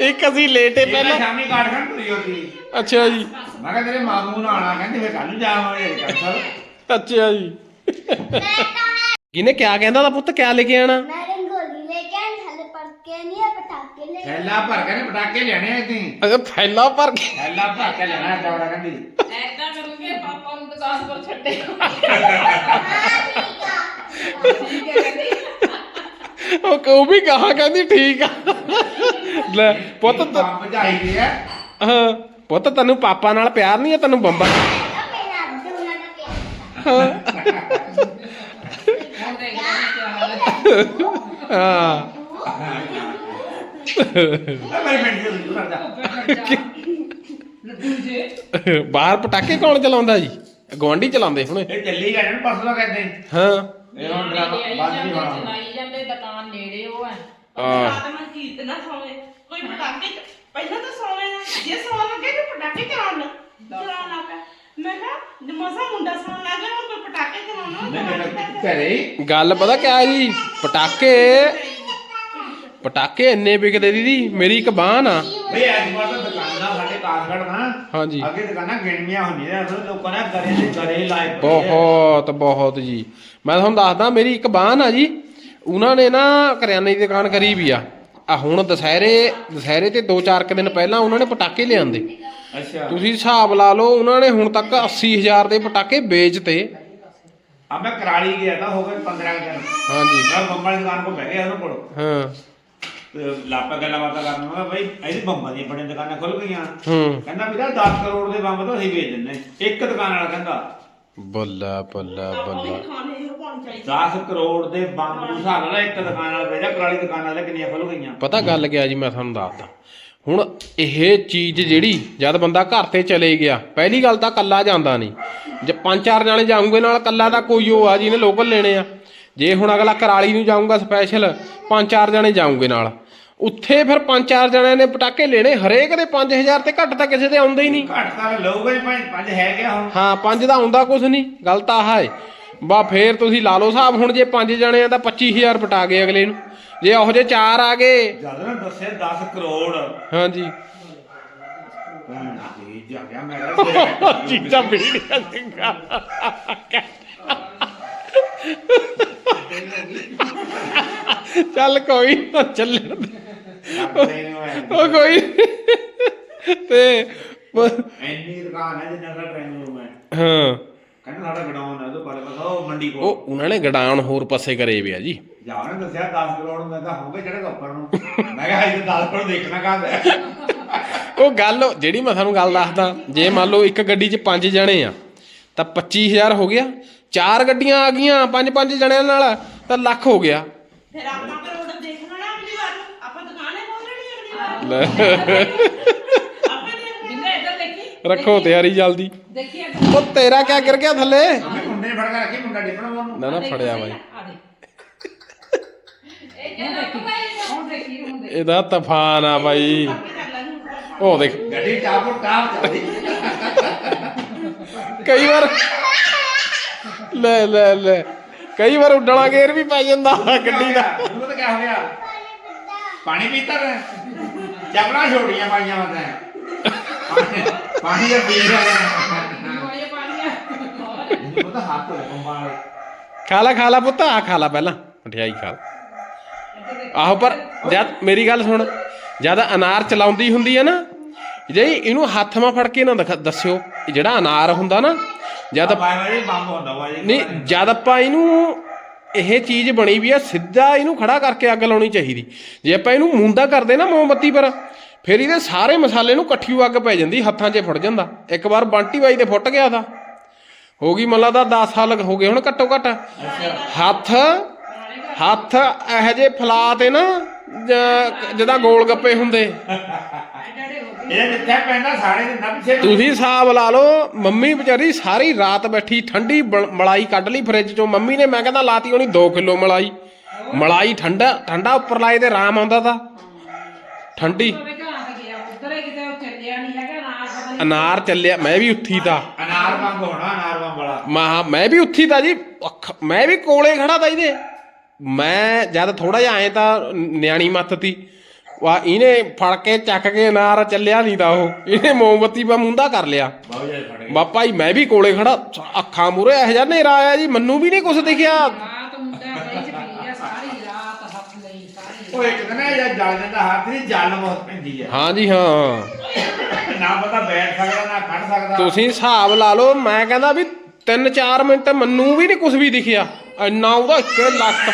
ਇੱਕ ਅਸੀਂ ਲੇਟੇ ਪਹਿਲਾਂ। ਸ਼ਾਮੀ ਕਾਟ ਖਾਂ ਤੁਰੀ ਹੁੰਦੀ ਅੱਛਾ ਜੀ। ਮੈਂ ਕਿਹਾ ਤੇਰੇ ਮਾਮੂ ਨਾਲ ਆਣਾ ਕਹਿੰਦੇ ਫੇਰ ਕੱਲ ਨੂੰ ਜਾਵਾਂਗੇ ਅੱਛਾ ਜੀ। ਮੈਂ ਤਾਂ ਕਿਨੇ ਕਿਆ ਕਹਿੰਦਾ ਦਾ ਪੁੱਤ? ਕਿਆ ਲੈ ਕੇ ਆਣਾ ਥੱਲੇ ਪੜ ਕੇ ਨਹੀਂ ਆ ਪਟਾਕੇ ਲੈ ਥੈਲਾ ਭਰ ਕੇ ਨੇ ਪਟਾਕੇ ਲੈਣੇ ਆ ਤੀ ਅਗੇ ਫੈਲਾ ਭਰ ਕੇ ਥੈਲਾ ਭਰ ਕੇ ਲੈਣਾ ਐਡਾ ਬੜਾ ਕਹਿੰਦੀ ਐਦਾਂ ਕਰੂੰਗੇ ਪਾਪਾ ਨੂੰ ਦਸਾਸ ਪਰ ਛੱਡੇ *laughs* ਹਾਂ ਠੀਕ ਆ। ਠੀਕ ਹੈ ਕਹਿੰਦੀ। ਉਹ ਉਹ ਵੀ ਕਹਾ ਕਹਿੰਦੀ ਠੀਕ ਆ। ਲੈ ਪੁੱਤ ਤ- ਬੰਬ ਚਾਹੀਦੀ ਹੈ। ਹਾਂ ਪੁੱਤ ਤੈਨੂੰ ਪਾਪਾ ਨਾਲ ਪਿਆਰ ਨਹੀਂ ਹੈ ਤੈਨੂੰ ਬੰਬਾ ਤਾਂ ਮੇਰਾ ਅੱਧ ਉਹਨਾਂ ਦਾ ਪਿਆ ਹਾਂ। ਹੁਣ ਦੇਖ ਲੈ ਕੀ ਹਾਲ ਹੈ। ਮੇਰੇ ਪਿੰਡ ਦੇ ਦੂਰ ਜਾ ਲੱਡੂ ਜੇ ਬਾਹਰ ਪਟਾਕੇ ਕੌਣ ਚਲਾਉਂਦਾ ਜੀ? ਗਵਾਂਢੀ ਚਲਾਉਂਦੇ ਹੁਣ। ਇਹ ਚੱਲੀ ਗਏ ਨੇ ਪਰਸੋਂ ਕਹਿੰਦੇ। ਹਾਂ। ਇਹ ਹੁਣ ਡਰਾਮਾ ਆਈ ਬਾਅਦ ਜਾਂਦੇ ਦੀ ਹੋਣਾ ਚਲਾਈ ਜਾਂਦੇ ਦੁਕਾਨ ਨੇੜੇ ਉਹ ਹੈ। ਆਹ। ਰਾਤ ਨੂੰ ਕੀਰਤ ਨਾ ਸੋਵੇ। ਕੋਈ ਪਟਾਕੇ ਚ- ਪਹਿਲਾਂ ਤਾਂ ਸੋਵੇ ਨਾ ਜੇ ਸੌਣ ਲੱਗੇ ਕਿ ਪਟਾਕੇ ਚਲਾਉਣ। ਚਲਾਉਣ ਲੱਗ ਪਿਆ। ਮੈਂ ਕਿਹਾ ਮਸਾ ਮੁੰਡਾ ਸੌਣ ਲੱਗ ਗਿਆ ਹੁਣ ਕੋਈ ਪਟਾਕੇ ਚਲਾਉਣਾ ਨਹੀਂ ਮੇਰਾ ਘਰੇ। ਹੀ ਗੱਲ ਪਤਾ ਕਿਆ ਜੀ? ਪਟਾਕੇ ਪਟਾਕੇ ਇੰਨੇ ਵਿਕਦੇ ਦੀਦੀ ਮੇਰੀ ਇੱਕ ਬਾਹਨ ਆ ਬਈ ਅੱਜ ਬਾਅਦ ਤਾਂ ਦੁਕਾਨਾਂ ਸਾਡੇ ਕਾਸਗੜ ਨਾ ਹਾਂਜੀ। ਅੱਗੇ ਦੁਕਾਨਾਂ ਗਿਣਵੀਆਂ ਹੁੰਦੀਆਂ ਨੇ ਲੋਕਾਂ ਨੇ ਗਰੇ ਦੇ ਗਰੇ ਲਾਏ ਪਏ ਆ। ਬਹੁਤ ਬਹੁਤ ਜੀ। ਮੈਂ ਤੁਹਾਨੂੰ ਦੱਸਦਾ ਮੇਰੀ ਇੱਕ ਬਾਹਨ ਆ ਜੀ ਉਹਨਾਂ ਨੇ ਨਾ ਕਰਿਆਨੇ ਦੀ ਦੁਕਾਨ ਕਰੀ ਵੀ ਆ। ਆ ਹੁਣ ਦੁਸਹਿਰੇ ਦੁਸਹਿਰੇ ਤੇ 2-4 ਕੁ ਦਿਨ ਪਹਿਲਾਂ ਉਹਨਾਂ ਨੇ ਪਟਾਕੇ ਲਿਆਂਦੇ। ਅੱਛਾ। ਤੁਸੀਂ ਹਿਸਾਬ ਲਾ ਲਓ ਉਹਨਾਂ ਨੇ ਹੁਣ ਤੱਕ 80000 ਦੇ ਪਟਾਕੇ ਵੇਚਤੇ। ਆ ਮੈਂ ਕਰਾਲੀ ਗਿਆ ਤਾਂ ਹੋ ਗਏ 15 ਕੁ ਦਿਨ। ਹਾਂਜੀ। ਮੈਂ ਬੰਬਾਂ ਦੀ ਦੁਕਾਨ ਕੋ ਬਹਿ ਗਿਆ ਉਹਨੂੰ ਕੋਲ। ਹਾਂ। ਲਾਪਾ ਗੱਲਾਂ ਬਾਤਾਂ ਕਰਨ ਮੈਂ ਕਿਹਾ ਬਈ ਇਹਦੀ ਬੰਬਾਂ ਦੀਆਂ ਬੜੀਆਂ ਦੁਕਾਨਾਂ ਖੁੱਲ ਗਈਆਂ। ਹੂੰ। ਕਹਿੰਦਾ ਵੀਰਾ 10 ਕਰੋੜ ਦੇ ਬੰਬ ਤਾਂ ਅਸੀਂ ਵੇਚ ਦਿੰਨੇ ਇੱਕ ਦੁਕਾਨ ਵਾਲਾ ਕਹਿੰਦਾ ਬੱਲਾ ਬੱਲਾ ਬੱਲਾ। ਖਾਣੇ ਇਹ ਪਾਉਣੀ ਚਾਹੀਦੀ। 10 ਕਰੋੜ ਦੇ ਬੰਬ ਨੂੰ ਹਿਸਾਬ ਨਾਲ ਇੱਕ ਦੁਕਾਨ ਵਾਲਾ ਵੇਚਿਆ ਕਰਾਲੀ ਦੁਕਾਨ ਵਾਲੇ ਕਿੰਨੀਆਂ ਖੁੱਲ ਗਈਆਂ। ਪਤਾ ਗੱਲ ਕਿਆ ਜੀ ਮੈਂ ਤੁਹਾਨੂੰ ਦੱਸਦਾ। ਹੁਣ ਇਹ ਚੀਜ਼ ਜਿਹੜੀ ਜਦ ਬੰਦਾ ਘਰ ਤੇ ਚਲੇ ਗਿਆ ਪਹਿਲੀ ਗੱਲ ਤਾਂ ਕੱਲਾ ਜਾਂਦਾ ਨਹੀਂ। ਜੇ ਪੰਜ ਚਾਰ ਜਾਣੇ ਜਾਉਂਗੇ ਨਾਲ ਕੱਲਾ ਤਾਂ ਕੋਈ ਉਹ ਆ ਜਿਹਨੇ ਲੋਕਲ ਲੈਣੇ ਆ। ਜੇ ਹੁਣ ਅਗਲਾ ਕਰਾਲੀ ਨੂੰ ਜਾਊਗਾ ਸਪੈਸ਼ਲ ਪੰਜ ਚਾਰ ਜਾਣੇ ਜਾਉਂਗੇ ਨਾਲ। ਉੱਥੇ ਫਿਰ ਪੰਜ ਚਾਰ ਜਣਿਆਂ ਨੇ ਪਟਾਕੇ ਲੈਣੇ ਹਰੇਕ ਦੇ 5000 ਤੇ ਘੱਟ ਤਾਂ ਕਿਸੇ ਦੇ ਆਉਂਦੇ ਹੀ ਨਹੀਂ। ਘੱਟ ਤਾਂ ਲਊਗਾ ਹੀ ਪੰਜ ਪੰਜ ਹੈ ਗਿਆ ਹੁਣ। ਹਾਂ ਪੰਜ ਦਾ ਆਉਂਦਾ ਕੁਛ ਨਹੀਂ ਗੱਲ ਤਾਂ ਆਹ ਹੈ ਬਾ ਫੇਰ ਤੁਸੀਂ ਲਾ ਲਓ ਹਿਸਾਬ ਹੁਣ ਜੇ ਪੰਜ ਜਣੇ ਆ ਤਾਂ 25000 ਪਟਾ ਗਏ ਅਗਲੇ ਨੂੰ। ਜੇ ਉਹੋ ਜੇ ਚਾਰ ਆ ਗਏ। ਜਦ ਨਾ ਦੱਸਿਆ 10 ਕਰੋੜ। ਹਾਂਜੀ। ਜੀ ਜਾ ਗਿਆ ਮੈਂ ਕਿਹਾ *laughs* ਚੀਜ਼ਾਂ ਵੀਡੀਓ ਚੰਗਾ। ਚੱਲ ਕੋਈ ਨਾ ਚੱਲਣ ਦੇ। ਉਹ ਕੋਈ ਨੀ। ਤੇ ਬ- ਇੰਨੀ ਦੁਕਾਨ ਹੈ ਜਿੰਨਾ ਦਾ ਟ੍ਰੇਨ ਰੂਮ ਹੈ। ਹਾਂ। ਕਹਿੰਦਾ ਸਾਡਾ ਗਡਾਊਨ ਹੈ ਉਹਦੇ ਬਾਰੇ ਪਤਾ ਉਹ ਮੰਡੀ ਉਹ ਕੋਲ ਉਹਨਾਂ ਨੇ ਗਡਾਉਣ ਹੋਰ ਪਾਸੇ ਕਰੇ ਵੇ ਆ ਜੀ। ਜਾ ਉਹਨੇ ਦੱਸਿਆ 10 ਕਰੋੜ ਮੈਂ ਤਾਂ ਹੋਗੇ ਜਿਹੜੇ ਉੱਪਰ ਨੂੰ। ਮੈਂ ਕਿਹਾ ਇਹ 10 ਕਰੋੜ ਦੇਖਣਾ ਕਾਹਦਾ ਉਹ ਗੱਲ ਜਿਹੜੀ ਮੈਂ ਤੁਹਾਨੂੰ ਗੱਲ ਦੱਸਦਾ ਜੇ ਮੰਨ ਲਓ ਇੱਕ ਗੱਡੀ 'ਚ ਪੰਜ ਜਣੇ ਆ ਤਾਂ 25000 ਹੋ ਗਿਆ। ਚਾਰ ਗੱਡੀਆਂ ਆ ਗਈਆਂ ਪੰਜ ਪੰਜ ਜਣਿਆਂ ਨਾਲ ਤਾਂ ਲੱਖ ਹੋ ਗਿਆ। ਫਿਰ ਆਪਾਂ ਕਰੋੜ ਦੇਖਣਾ ਨਾ ਅਗਲੀ ਵਾਰ। ਆਪਾਂ ਦੁਕਾਨੇ ਖੋਲਣੀ ਅਗਲੀ ਵਾਰ। ਲੈ। ਆਪੇ ਦੇਖ ਬਿੰਦਾ ਇੱਧਰ ਦੇਖੀ ਰੱਖੋ ਤਿਆਰੀ ਜਲਦੀ। ਦੇਖੀ ਉਹ ਤੇਰਾ ਕਿਆ ਗਿਰ ਗਿਆ ਥੱਲੇ? ਮੁੰਡੇ ਨੇ ਫੜ ਕੇ ਰੱਖੀ ਮੁੰਡਾ ਡਿੱਪਣਾ ਉਹਨੂੰ ਨਾ ਨਾ ਫੜਿਆ ਬਾਈ। ਇਹਦਾ ਤੂਫਾਨ ਆ ਬਾਈ। ਉਹ ਦੇਖ। ਗੱਡੀ ਟਾਪੋ ਟਾਪ ਚੱਲਦੀ ਕਈ ਵਾਰ ਲੈ ਲੈ ਲੈ। ਕਈ ਵਾਰ ਉੱਡਣਾ ਗੇਰ ਵੀ ਪੈ ਜਾਂਦਾ ਗੱਡੀ ਦਾ। ਉਹਨੂੰ ਤਾਂ ਕਿਆ ਹੋ ਗਿਆ ਪਾਣੀ ਪੀਤਾ ਮੈਂ ਚੱਪਲਾਂ ਛੋੜੀਆਂ ਪਾਈਆਂ ਮੈਂ ਤਾਂ। ਪਾਣੀ- ਦਾ ਪੀ ਰਿਹਾ ਇਹਨੂੰ ਪਤਾ ਹੱਥ ਵਾਲੇ। ਖਾ ਲੈ ਖਾ ਲੈ ਪੁੱਤ। ਆ ਖਾ ਲੈ ਪਹਿਲਾਂ। ਮਠਿਆਈ ਖਾ ਲੈ। ਆਹੋ ਪਰ ਜਦ ਮੇਰੀ ਗੱਲ ਸੁਣ। ਜਦ ਅਨਾਰ ਚਲਾਉਂਦੀ ਹੁੰਦੀ ਹੈ ਨਾ ਜੇ ਇਹਨੂੰ ਹੱਥ 'ਮਾ ਫੜ ਕੇ ਨਾ ਦਿਖਾ- ਦੱਸਿਓ। ਜਿਹੜਾ ਅਨਾਰ ਹੁੰਦਾ ਨਾ ਜਦ ਬਾਈ ਵਾਲੀ ਬੰਬ ਹੁੰਦਾ ਵਾ ਜੀ। ਨਹੀਂ ਜਦ ਆਪਾਂ ਇਹਨੂੰ ਇਹ ਚੀਜ਼ ਬਣੀ ਵੀ ਆ ਸਿੱਧਾ ਇਹਨੂੰ ਖੜਾ ਕਰਕੇ ਅੱਗ ਲਾਉਣੀ ਚਾਹੀਦੀ। ਜੇ ਆਪਾਂ ਇਹਨੂੰ ਮੁੰਦਾ ਕਰਦੇ ਨਾ ਮੋਮਬੱਤੀ ਪਰ ਫਿਰ ਇਹਦੇ ਸਾਰੇ ਮਸਾਲੇ ਨੂੰ ਇਕੱਠੀ ਅੱਗ ਪੈ ਜਾਂਦੀ ਹੱਥਾਂ 'ਚ ਫੁੱਟ ਜਾਂਦਾ। ਇੱਕ ਵਾਰ ਬੰਟੀ ਬਾਈ ਦੇ ਫੁੱਟ ਗਿਆ ਤਾਂ। ਹੋ ਗਈ ਮੱਲਾ ਦਾ 10 ਸਾਲ ਹੋ ਗਏ ਹੁਣ ਘੱਟੋ ਘੱਟ ਹੱਥ ਹੱਥ ਇਹੋ ਜੇ ਫਲਾ ਤੇ ਨਾ ਜ- ਜਿੱਦਾਂ ਗੋਲ ਗੱਪੇ ਹੁੰਦੇ। ਇਹ ਜਿੱਥੇ ਪੈਂਦਾ ਸਾਰੇ ਦੇ ਨਾ ਪਿੱਛੇ। ਤੁਸੀਂ ਹਿਸਾਬ ਲਾ ਲਓ ਮੰਮੀ ਵਿਚਾਰੀ ਸਾਰੀ ਰਾਤ ਬੈਠੀ ਠੰਡੀ ਮਲਾਈ ਕੱਢ ਲਈ ਫ੍ਰਿਜ ਚੋਂ। ਮੰਮੀ ਨੇ ਮੈਂ ਕਹਿੰਦਾ ਲਾਤੀ ਹੋਣੀ 2 ਕਿਲੋ ਮਲਾਈ। ਮਲਾਈ ਠੰਡਾ ਠੰਡਾ ਉੱਪਰ ਲਾਏ ਤੇ ਆਰਾਮ ਆਉਂਦਾ ਤਾਂ। ਠੰਡੀ। ਅਨਾਰ ਚੱਲਿਆ ਮੈਂ ਵੀ ਉੱਠੀ ਤਾਂ। ਅਨਾਰ ਵਾਂਗ ਹੋਣਾ ਅਨਾਰ ਵਾਂਗ ਵਾਲਾ। ਮਾ ਵੀ ਉੱਠੀ ਤਾਂ ਜੀ ਮੈਂ ਵੀ ਕੋਲੇ ਖੜਾ ਤਾਂ ਇਹਦੇ। ਮੈਂ ਜਦ ਥੋੜਾ ਜਿਹਾ ਆਏ ਤਾਂ ਨਿਆਣੀ ਮੱਤ ਤੀ। ਵਾ ਇਹਨੇ ਫੜ ਕੇ ਚੱਕ ਕੇ ਅਨਾਰ ਚੱਲਿਆ ਨਹੀਂ ਤਾਂ ਉਹ। ਇਹਨੇ ਮੋਮਬੱਤੀ ਪਾ ਮੁੰਦਾ ਕਰ ਲਿਆ। ਬਾਪਾ ਜੀ ਮੈਂ ਵੀ ਕੋਲੇ ਖੜਾ। ਅੱਖਾਂ ਮੂਰੇ ਇਹੋ ਜਿਹਾ ਹਨੇਰਾ ਆਇਆ ਜੀ ਮੈਨੂੰ ਵੀ ਨਹੀਂ ਕੁਝ ਦਿਖਿਆ। ਰਾਤ ਮੁੰਡਾ ਗਈ ਚ ਪੀ ਗਿਆ ਸਾਰੀ ਰਾਤ ਹੱਥ ਲਈ ਸਾਰੀ ਉਹ ਇੱਕ ਦਿਨ ਇਹ ਜਦ ਜਲ ਜਾਂਦਾ ਹੱਥ ਨਹੀਂ ਜਲ ਬਹੁਤ ਪੈਂਦੀ ਹੈ ਹਾਂ ਜੀ ਹਾਂ। ਨਾ ਪਤਾ ਬੈਠ ਸਕਦਾ ਨਾ ਖੜ ਸਕਦਾ। ਤੁਸੀਂ ਹਿਸਾਬ ਲਾ ਲਓ ਮੈਂ ਕਹਿੰਦਾ ਵੀ 3-4 ਮਿੰਟ ਮੈਨੂੰ ਵੀ ਨਹੀਂ ਕੁਝ ਵੀ ਦਿਖਿਆ। ਇੰਨਾ ਉਹਦਾ ਇੱਕੇ ਲੱਕ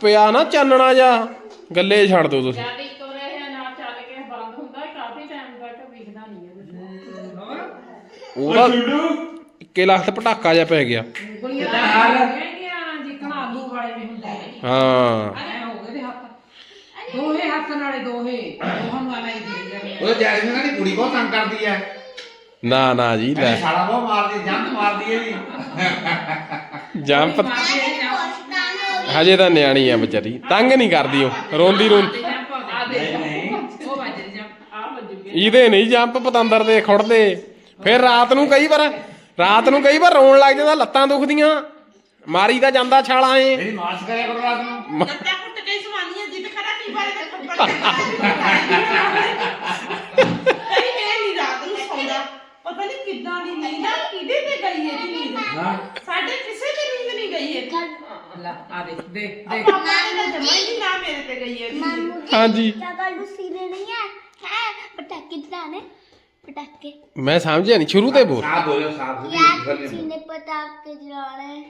ਪਿਆ ਨਾ ਚਾਨਣਾ ਜਾ ਗੱਲੇ ਛੱਡ ਦਿਓ ਤੁਸੀਂ। ਜਦ ਇੱਕ ਵਾਰ ਇਹ ਅਨਾਰ ਚੱਲ ਕੇ ਬੰਦ ਹੁੰਦਾ ਕਾਫੀ ਟਾਈਮ ਤੱਕ ਵਿਖਦਾ ਨਹੀਂ ਹੈ ਕੁਛ। ਉਹਦਾ ਇੱਕੇ ਲੱਖ ਤੇ ਪਟਾਕਾ ਜਿਹਾ ਪੈ ਗਿਆ। ਗੋਲੀਆਂ ਹੈਗੀਆਂ ਜਿੱਕਣ ਆਲੂ ਵਾਲੇ ਵੀ ਹੁੰਦੇ ਨੇ। ਹਾਂ। ਐ ਹੋ ਗਏ ਦੇ ਹੱਥ। ਦੋਹੇ ਹੱਥ ਨਾਲੇ ਦੋਹੇ। ਦੋਹਾਂ ਨੂੰ ਆਈ ਦੇ ਜਾਂਦੇ ਉਹ ਜੈਸਮੀਨ ਦੀ ਕੁੜੀ ਬਹੁਤ ਤੰਗ ਕਰਦੀ ਹੈ। ਨਾ ਨਾ ਜੀ ਲੈ। ਸਾਲਾ ਬਹੁਤ ਮਾਰਦੀ ਜੰਤ ਮਾਰਦੀ ਹੈ ਜੀ। ਹੋ ਹਜੇ ਤਾਂ ਨਿਆਣੀ ਆ ਵਿਚਾਰੀ ਤੰਗ ਨਹੀਂ ਕਰਦੀ ਉਹ ਰੋਂਦੀ ਰੋਂਦੀ ਉਹ ਵੱਜ ਜਾਂ ਇਹਦੇ ਨਹੀਂ ਜੰਪ ਪਤੰਦਰ ਦੇ ਖੁੜਦੇ। ਫਿਰ ਰਾਤ ਨੂੰ ਕਈ ਵਾਰ ਰਾਤ ਨੂੰ ਕਈ ਵਾਰ ਰੋਣ ਲੱਗ ਜਾਂਦਾ ਲੱਤਾਂ ਦੁਖਦੀਆਂ। ਮਾਰੀ ਤਾਂ ਜਾਂਦਾ ਛਾਲਾਂ ਏ। ਮੇਰੀ ਮਾਸ ਕਰਿਆ ਕਰੋ ਰਾਤ ਨੂੰ। ਕੱਟਾ ਕੁੱਟ ਕੇ ਸਵਾਨੀਆਂ ਜਿੱਦ ਖੜਾ ਕੀ ਬਾਰੇ ਤੇ ਖੱਪੜ ਕਈ ਇਹ ਨਹੀਂ ਰਾਤ ਨੂੰ ਸੌਂਦਾ ਪਤਾ ਨਹੀਂ ਕਿੱਦਾਂ ਦੀ ਨੀਂਦ ਆ? ਕਿਹਦੇ ਤੇ ਗਈ ਹੈ ਦੀ ਸਾਡੇ ਕਿਸੇ ਤੇ ਨੀਂਦ ਨਹੀਂ ਗਈ ਹੈ ਲਾ ਆ ਦੇ ਦੇ ਦੇ ਮਾਰੇ ਦਾ ਜਮਾ ਹੀ ਨਾ ਮੇਰੇ ਤੇ ਗਈ ਹੈ ਇਹਦੀ ਨੀਂਦ। ਹਾਂਜੀ। ਜਗਾ ਲੂਸੀ ਨੇ ਨਹੀਂ ਹੈ ਹੈ ਪਟਾਕੇ ਚਲਾਣੇ ਪਟਾਕੇ। ਮੈਂ ਸਮਝਿਆ ਨਹੀਂ ਸ਼ੁਰੂ ਤੇ ਬੋਲ। ਸਾਹ ਬੋਲੋ ਸਾਹ ਯਾਰ ਲੂਸੀ ਨੇ ਪਟਾਕੇ ਚਲਾਣੇ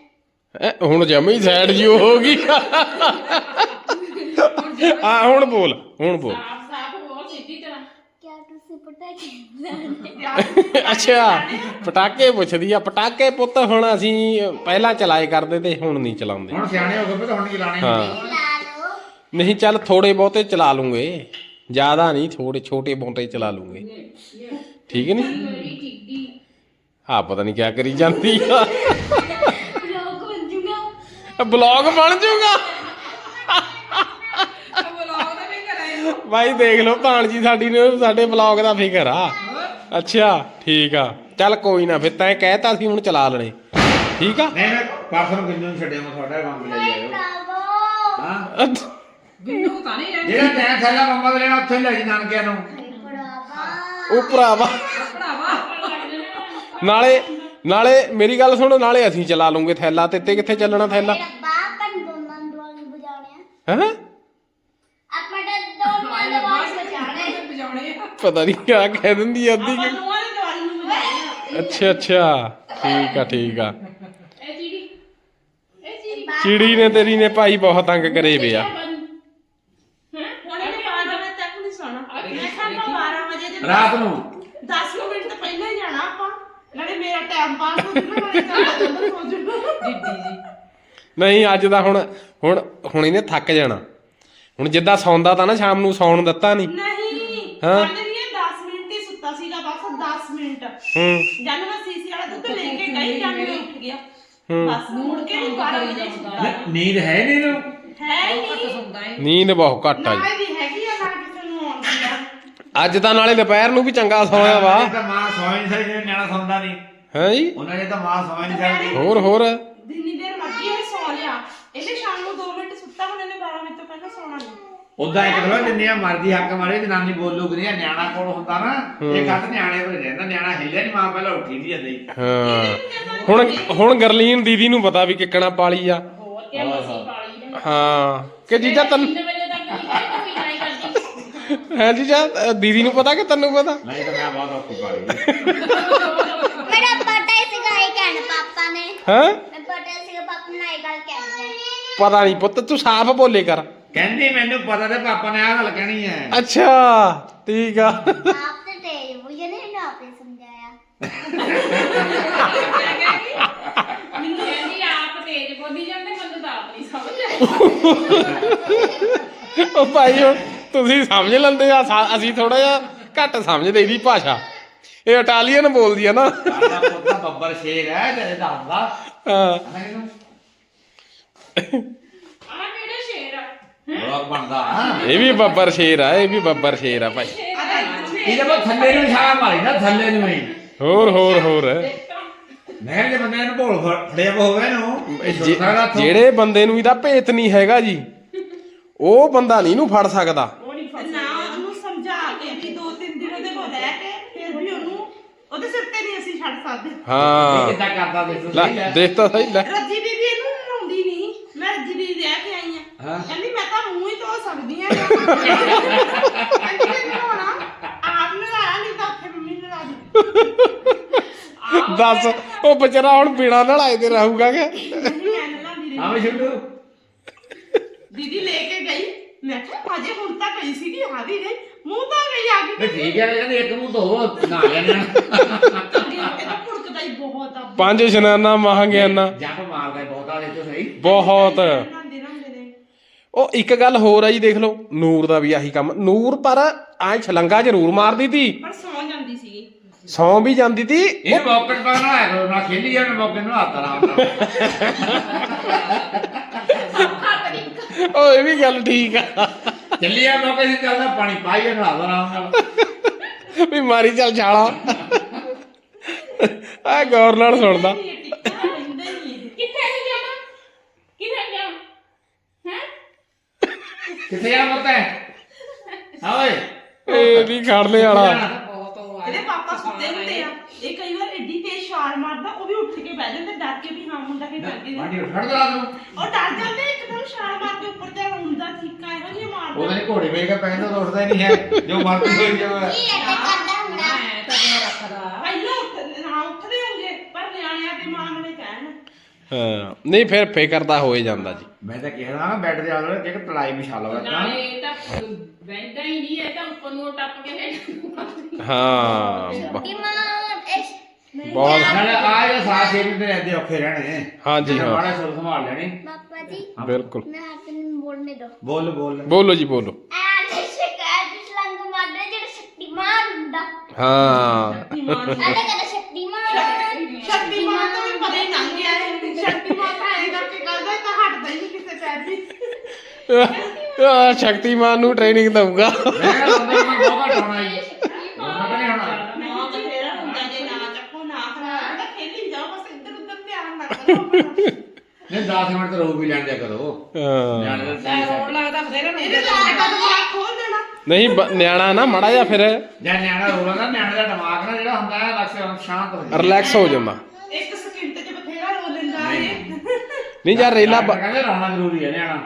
ਹੁਣ ਜਮੇ ਹੀ ਸਾਈਡ ਜੀ ਹੋ ਗਈ। ਆ ਹੁਣ ਬੋਲ ਹੁਣ ਬੋਲ। ਅੱਛਾ ਪਟਾਕੇ ਪੁੱਛਦੀ ਆ ਪਟਾਕੇ ਪੁੱਤ ਹੁਣ ਅਸੀਂ ਪਹਿਲਾਂ ਚਲਾਏ ਕਰਦੇ ਤੇ ਹੁਣ ਨਹੀਂ ਚਲਾਉਂਦੇ। ਹੁਣ ਸਿਆਣੇ ਹੋ ਗਏ ਤਾਂ ਹੁਣ ਚਲਾਣੇ ਹਾਂ। ਨਹੀਂ ਚੱਲ ਥੋੜੇ ਬਹੁਤੇ ਚਲਾ ਲੂੰਗੇ। ਜ਼ਿਆਦਾ ਨਹੀਂ ਥੋੜੇ ਛੋਟੇ ਬੋਟੇ ਚਲਾ ਲੂੰਗੇ। ਠੀਕ ਹੈ ਨਹੀਂ ਆ ਪਤਾ ਨਹੀਂ ਕੀ ਕਰੀ ਜਾਂਦੀ ਆ। ਬਲੌਗ ਬਣ ਜਾਊਗਾ ਬਲੌਗ ਬਣ ਜਾਊਗਾ ਭਾਈ ਦੇਖ ਲਓ ਭਾਣਜੀ ਸਾਡੀ ਨੇ ਸਾਡੇ ਬਲੌਗ ਦਾ ਫਿਕਰ ਆ। ਅੱਛਾ ਠੀਕ ਆ। ਚੱਲ ਕੋਈ ਨਾ ਫਿਰ ਤੈਂ ਕਹਿਤਾ ਸੀ ਹੁਣ ਚਲਾ ਲੈਣੇ। ਠੀਕ ਆ? ਨਹੀਂ ਮੈਂ ਪਰਸੋਂ ਨੂੰ ਕਿੰਨੂੰ ਛੱਡਿਆ ਮੈਂ ਤੁਹਾਡਾ ਕੰਮ ਲੈ ਜਾਇਓ ਹਾਂ। ਬਿੰਨੂ ਤਾਂ ਨਹੀਂ ਰਹਿੰਦੀ। ਨਾਲੇ ਨਾਲੇ ਮੇਰੀ ਗੱਲ ਸੁਣੋ ਨਾਲੇ ਅਸੀਂ ਚਲਾ ਲੂਗੇ ਥੈਲਾ। ਤੇ ਤੇ ਕਿੱਥੇ ਚੱਲਣਾ ਥੈਲਾ? ਬਾਪਨ ਬੰਦਨ ਦੋਲ ਬੁਝਾਉਣੇ ਹੈ ਹੈ? ਪਤਾ ਨਹੀਂ ਕਿਆ ਕਹਿ ਦਿੰਦੀ ਆ ਅੱਧੀ ਕਿ- ਅੱਛਾ ਅੱਛਾ। ਠੀਕ ਆ ਠੀਕ ਆ। ਚਿੜੀ। ਨੇ ਤੇਰੀ ਨੇ ਭਾਈ ਬਹੁਤ ਤੰਗ ਕਰੇ ਵੇ ਆ। ਨਹੀਂ ਰਾਤ ਨੂੰ। 10 ਮਿੰਟ ਪਹਿਲਾਂ ਜਾਣਾ ਆਪਾਂ। ਨਾਲੇ ਮੇਰਾ ਟਾਈਮ ਪਾਸ ਹੋ ਜੂਗਾ ਨਹੀਂ ਅੱਜ ਦਾ ਹੁਣ ਹੁਣ ਹੁਣ ਇਹਨੇ ਥੱਕ ਜਾਣਾ। ਹੁਣ ਜਿੱਦਾਂ ਸੌਂਦਾ ਤਾਂ ਨਾ ਸ਼ਾਮ ਨੂੰ ਸੌਣ ਦਿੱਤਾ ਨਹੀਂ। ਨਹੀਂ ਹਾਂ। ਕਹਿੰਦੇ ਵੀ ਇਹ 10 ਮਿੰਟ ਹੀ ਸੁੱਤਾ ਸੀਗਾ ਬਸ 10 ਮਿੰਟ। ਹੂੰ। ਜਦ ਮੈਂ ਸੀਸੀ ਵਾਲਾ ਦੁੱਧ ਲੈ ਕੇ ਗਈ ਜਦ ਮੈਂ ਉੱਠ ਗਿਆ ਹੂੰ। ਬਸ ਮੁੜ ਕੇ ਨਹੀਂ 12 ਵਜੇ ਸੁੱਤਾ। ਨ- ਨੀਂਦ ਹੈ ਨਹੀਂ ਨੂੰ। ਹੈ ਹੀ ਨਹੀਂ। ਹੈ। ਨੀਂਦ ਬਹੁਤ ਘੱਟ ਆ ਨਾ ਜੀ ਹੈਗੀ ਆ ਨਾ ਕਿਸੇ ਨੂੰ ਆਉਂਦੀ ਆ। ਅੱਜ ਤਾਂ ਨਾਲੇ ਦੁਪਹਿਰ ਨੂੰ ਵੀ ਚੰਗਾ ਸੌਇਆ ਵਾ। ਉਹਨਾਂ ਨੇ ਤਾਂ ਮਾਂ ਸੌਂ ਹੀ ਨਹੀਂ ਸਕਦੀ ਜੇ ਨਿਆਣਾ ਸੌਂਦਾ ਨਹੀਂ। ਹੈ ਜੀ? ਉਹਨਾਂ ਨੇ ਤਾਂ ਮਾਂ ਸੌਂ ਹੀ ਨਹੀਂ ਸਕਦੀ। ਹੋਰ ਹੋਰ। ਦੇਰ ਸੌ ਲਿਆ। ਇਹਨੇ ਸ਼ਾਮ ਨੂੰ 2 ਮਿੰਟ ਸੁੱਤਾ ਹੁਣ ਇਹਨੇ 12 ਵਜੇ ਤੋਂ ਪਹਿਲਾਂ ਸੌਣਾ ਨਹੀਂ ਉਦਾਂ ਇੱਕ ਦਫਾ ਜਿੰਨੀਆਂ ਮਰਜ਼ੀ ਹੱਕ ਮਾਰੇ ਜਨਾਨੀ ਬੋਲੂਗੀ ਨਹੀਂ ਨਿਆਣਾ ਕੋਲ ਹੁੰਦਾ ਨਾ ਇਹ ਖੱਤ ਨਿਆਣੇ ਕੋਲ ਰਹਿੰਦਾ ਨਿਆਣਾ ਹਿੱਲਿਆ ਨਹੀਂ ਮਾਂ ਪਹਿਲਾਂ ਉੱਠੀ ਨਹੀਂ ਜਾਂਦੀ। ਹਾਂ। ਹੁਣ ਹੁਣ ਗਰਲੀਨ ਦੀਦੀ ਨੂੰ ਪਤਾ ਵੀ ਕਿੱਕਣਾ ਪਾਲੀ ਆ। ਹੋਰ ਕਿਆ ਮਸੀ ਪਾਲੀ ਨੇ ਹਾਂ ਕਿ ਜੀਜਾ ਤੈਨੂੰ 3 ਵਜੇ ਤੱਕ ਨਹੀਂ ਖਾਈ ਕੋਈ ਨਹੀਂ ਕਰਦੀ ਹੈ ਜੀਜਾ ਅ, ਦੀਦੀ ਨੂੰ ਪਤਾ ਕਿ ਤੈਨੂੰ ਪਤਾ? ਨਹੀਂ ਤਾਂ ਮੈਂ ਬਹੁਤ ਔਖੀ ਪਾਲੀ। *laughs* ਪਤਾ ਨਹੀਂ ਪੁੱਤ ਤੂੰ ਸਾਫ਼ ਬੋਲੇ ਕਰ। ਕਹਿੰਦੀ ਮੈਨੂੰ ਪਤਾ ਤੇ ਪਾਪਾ ਨੇ ਆਹ ਗੱਲ ਕਹਿਣੀ ਹੈ। ਅੱਛਾ ਠੀਕ ਆ। ਉਹ ਭਾਈ ਤੁਸੀਂ ਸਮਝ ਲੈਂਦੇ ਆ ਅਸੀਂ ਥੋੜਾ ਜਿਹਾ ਘੱਟ ਸਮਝਦੇ ਇਹਦੀ ਭਾਸ਼ਾ। ਇਹ ਇਟਾਲੀਅਨ ਬੋਲਦੀ ਆ ਨਾ। ਸਾਡਾ ਪੁੱਤ ਬੱਬਰ ਸ਼ੇਰ ਹੈ ਤੇ ਦੱਸਦਾ। ਹਾਂ। ਆ ਕਿਹੜਾ ਸ਼ੇਰ ਆ? ਬਲੌਗ ਬਣਦਾ ਹਾਂ। ਇਹ ਵੀ ਬੱਬਰ ਸ਼ੇਰ ਆ ਇਹ ਵੀ ਬੱਬਰ ਸ਼ੇਰ ਆ ਭਾਈ। ਇਹਦੇ ਕੋਲ ਥੱਲੇ ਨੂੰ ਛਾਲਾ ਮਾਰੀ ਨਾ ਥੱਲੇ ਨੂੰ ਹੀ। ਹੋਰ ਹੋਰ ਹੋਰ। ਨਹਿਰ ਦੇ ਬੰਦੇ ਨੂੰ ਭੋਲ ਫੜ- ਫੜਿਆ ਹੋਵੇ ਨੂੰ ਇਹ ਛੁੱਟ ਜੇ- ਸਕਦਾ ਇੱਥੋਂ। ਜਿਹੜੇ ਬੰਦੇ ਨੂੰ ਇਹਦਾ ਭੇਤ ਨਹੀਂ ਹੈਗਾ ਜੀ ਉਹ ਬੰਦਾ ਨਹੀਂ ਨੂੰ ਫੜ ਸਕਦਾ ਤੇ ਨਾ ਉਹਨੂੰ ਸਮਝਾ ਕੇ ਵੀ ਦੋ ਤਿੰਨ ਦਿਨ ਉਹਦੇ ਕੋਲ ਰਹਿ ਕੇ ਫਿਰ ਵੀ ਉਹਨੂੰ ਉਹਦੇ ਸਿਰ ਤੇ ਨਹੀਂ ਅਸੀਂ ਛੱਡ ਸਕਦੇ। ਹਾਂ। ਕਿੱਦਾਂ ਕਰਦਾ ਦੇਖੋ ਲੈ ਸਹੀ ਹੈ ਦੇਖ ਤਾਂ ਸਹੀ ਲੈ। ਰੱਜੀ ਦੀਦੀ ਇਹਨੂੰ ਨਹਾਉਂਦੀ ਨਹੀਂ। ਮੈਂ ਰੱਜੀ ਦੀਦੀ ਰਹਿ ਕੇ ਆਈ ਆ। ਹਾਂ। ਕਹਿੰਦੀ ਮੈਂ ਤਾਂ ਮੂੰਹ ਹੀ ਧੋ ਸਕਦੀ ਆ। ਕਹਿੰਦੀ ਮੈਂ ਨਹਾਉਣਾ ਆਪ ਨਹਾਇਆ ਨਹੀਂ ਤਾਂ ਉੱਥੇ ਮੰਮੀ ਨਹਾ ਦੀ ਦੱਸ ਉਹ ਵਿਚਾਰਾ ਹੁਣ ਬਿਨਾ ਨਲਾਏ ਤੇ ਰਹੂਗਾ ਕਿ? ਨਹੀਂ ਮੈਂ ਨਹਾਉਂਦੀ ਰਹੀ। ਆਵੇਂ ਛੁੱਟੂ ਦੀਦੀ ਲੈ ਕੇ ਗਈ। ਮੈਂ ਕਿਹਾ ਅਜੇ ਹੁਣ ਤਾਂ ਗਈ ਸੀਗੀ ਆ ਵੀ ਗਈ। ਮੂੰਹ ਤਾਂ ਗਈ ਆ ਗਈ। ਠੀਕ ਹੈ ਕਹਿੰਦੇ ਇੱਕ ਮੂੰਹ ਧੋ ਨਾ। ਲੈਣਾ ਇਹ ਤਾਂ ਭੁੜਕਦਾ ਹੀ ਬਹੁਤ ਆ ਪੰਜ ਇਸ਼ਨਾਨਾ ਮਹਾਂਗਿਆਨਾ। ਜੱਪ ਮਾਰਦਾ ਬਹੁਤ ਆ ਦੇਖੋ ਸਹੀ। ਬਹੁਤ। ਨੇ ਉਹ ਇੱਕ ਗੱਲ ਹੋਰ ਆ ਜੀ ਦੇਖ ਲਓ ਨੂਰ ਦਾ ਵੀ ਆਹੀ ਕੰਮ। ਨੂਰ ਪਰ ਐ ਛਲੰਗਾ ਜ਼ਰੂਰ ਮਾਰਦੀ ਤੀ। ਪਰ ਸੌ ਜਾਂਦੀ ਸੀਗੀ। ਸੌਂ ਵੀ ਜਾਂਦੀ ਤੀ। ਇਹ ਮੌਕੇ ਤੇ ਨਾ ਆਇਆ ਕਰੋ ਨਾ ਖੇਲੀ ਜਾਣ ਮੌਕੇ ਨੂੰ ਹੱਥ ਆਰਾਮ ਨਾਲ। ਉਹ ਇਹ ਵੀ ਗੱਲ ਠੀਕ ਆ। ਚੱਲੀ ਆ ਮੌਕੇ ਤੇ ਚੱਲਦਾ ਪਾਣੀ ਪਾਈ ਜਾਣ ਹੱਥ ਆਰਾਮ ਨਾਲ। ਵੀ ਮਾਰੀ ਚੱਲ ਛਾਲਾ। ਆ ਗੌਰ ਨਾਲ ਸੁਣਦਾ। ਇਹ ਹੀ ਇਹ ਕਿੱਥੇ ਨਹੀਂ ਜਾਣਾ ਕਿੱਥੇ ਜਾਣਾ ਹੈ ਕਿੱਥੇ ਆ ਮੋਤਾ ਹਾਂ ਓਏ। ਇਹ ਨਹੀਂ ਖੜਨੇ ਵਾਲਾ। ਇਹਦੇ ਪਾਪਾ ਸੁੱਤੇ ਹੁੰਦੇ ਆ। ਇਹ ਕਈ ਵਾਰ ਏਡੀ ਤੇਜ਼ ਛਾਲ ਮਾਰਦਾ ਉਹ ਵੀ ਉੱਠ ਕੇ ਬਹਿ ਜਾਂਦੇ ਡਰ ਕੇ ਵੀ ਹਾਂ ਮੁੰਡਾ ਕਿ ਡਰ ਗਏ ਮਾਂਡੀ ਫੜ ਦਰਾ ਤੂੰ। ਉਹ ਡਰ ਜਾਂਦੇ ਇੱਕਦਮ ਛਾਲ ਮਾਰ ਕੇ ਉੱਪਰ ਜਾ ਹੁੰਦਾ ਚੀਕਾਂ ਇਹੋ ਜਿਹੀ ਮਾਰਦਾ। ਉਹਦੇ ਨੇ ਘੋੜੇ ਵੇਖ ਕੇ ਪੈਂਦਾ ਤਾਂ ਉੱਠਦਾ ਹੀ ਨਹੀਂ ਹੈ। ਜੋ ਮਰਜ਼ੀ ਹੋਈ ਜਾਵੇ। ਕੀ ਐਡਾ ਕਰਦਾ ਹੁੰਦਾ? ਮੈਂ ਤਾਂ ਰੱਖਦਾ ਪਹਿਲਾਂ ਉੱਠ ਨਾ ਉੱਠਦੇ ਹੋਣਗੇ ਪਰ ਨਿਆਣਿਆਂ ਦੇ ਮਾਮਲੇ ਕਹਿਣ ਹਾਂ। ਨਹੀਂ ਫਿਰ ਫਿਕਰ ਤਾਂ ਹੋ ਹੀ ਜਾਂਦਾ ਜੀ। ਮੈਂ ਤਾਂ ਕਿਹਾ ਨਾ ਬੈੱਡ ਦੇ ਆਲੇ ਕਿ ਤੜਾਈ ਵਿਛਾਲ ਹੋਇਆ ਤਾਂ। ਨਾਲੇ ਇਹ ਤਾਂ ਬੈਂਦਾ ਹੀ ਨਹੀਂ ਇਹ ਤਾਂ ਉੱਪਰ ਨੂੰ ਟੱਪ ਕੇ ਹੇਠ ਹਾਂ ਬ- ਇਸ ਬਹੁਤ ਨਾਲੇ ਆ ਇਹ ਸਾਹ ਛੇ ਮਹੀਨੇ ਰਹਿੰਦੇ ਔਖੇ ਰਹਿਣੇ। ਹਾਂਜੀ, ਹਾਂ। ਮਾੜਾ ਸੁਰ ਸੰਭਾਲ ਲੈਣੀ। ਪਾਪਾ ਜੀ ਬਿਲਕੁਲ। ਮੈਂ ਆਪਨ ਬੋਲਨੇ ਦੋ। ਬੋਲ ਬੋਲ। ਬੋਲੋ ਜੀ ਬੋਲੋ। ਐ ਸ਼ਿਕਾਇਤ ਸਲੰਗ ਮਾਰਦਾ ਜਿਹੜਾ ਸ਼ਕਤੀਮਾਨ ਹੁੰਦਾ। ਹਾਂ। ਐਡਾ ਕਹਿੰਦਾ ਸ਼ਕਤੀਮਾਨ ਸ਼ਕਤੀਮਾਨ ਤਾਂ ਵੀ ਪਤਾ ਹੀ ਲੰਘ ਗਿਆ ਇਹ ਸ਼ਕਤੀਮਾਨ ਤਾਂ ਐਂ ਕਰਕੇ ਕਰਦਾ ਇਹ ਤਾਂ ਹਟਦਾ ਹੀ ਨਹੀਂ ਕਿਸੇ ਪੈਰ ਵੀ ਆ ਸ਼ਕਤੀਮਾਨ ਨੂੰ ਟ੍ਰੇਨਿੰਗ ਦਊਗਾ। ਮੈਂ ਬਹੁਤ ਹੀ ਨਹੀਂ ਹੋਣਾ ਨਾ ਤਾਂ ਫੇਰ ਹੁੰਦਾ ਜੇ ਨਾ ਚੱਕੋ ਨਾ ਖਰਾਬ ਤਾਂ ਖੇਲੀ ਜਾਓ ਬਸ ਇੱਧਰ ਉੱਧਰ ਧਿਆਨ ਨਾ ਕਰੋ ਆਪਣਾ। ਨਹੀਂ 10 ਮਿੰਟ ਤਾਂ ਰੋ ਵੀ ਲੈਣ ਦਿਆ ਕਰੋ ਹਾਂ ਨਿਆਣੇ ਦਾ ਲੈ ਸਹੀ ਰੋਣ ਲੱਗਦਾ ਬਥੇਰੇ ਨੂੰ ਇਹਦੇ ਨਾਲ ਦਾ ਦਿਮਾਗ ਖੋਲ ਦੇਣਾ ਨਹੀਂ ਬ- ਨਿਆਣਾ ਨਾ ਮੜਾ ਜਾ ਫਿਰ। ਜਾਂ ਨਿਆਣਾ ਰੋਣਾ ਨਿਆਣੇ ਦਾ ਦਿਮਾਗ ਨਾ ਜਿਹੜਾ ਹੁੰਦਾ ਹੈ ਲਕਸ਼ ਸ਼ਾਂਤ ਹੋ ਜਾਂਦਾ ਰਿਲੈਕਸ ਹੋ ਜਾਂਦਾ ਇੱਕ ਸਕਿੰਟ 'ਚ ਬਥੇਰਾ ਰੋ ਲੈਂਦਾ ਇਹ ਨਹੀਂ ਯਾਰ ਰੇਲਾ ਬ- ਕਹਿੰਦੇ ਰੋਣਾ ਜ਼ਰੂਰੀ ਹੈ ਨਿਆਣਾ।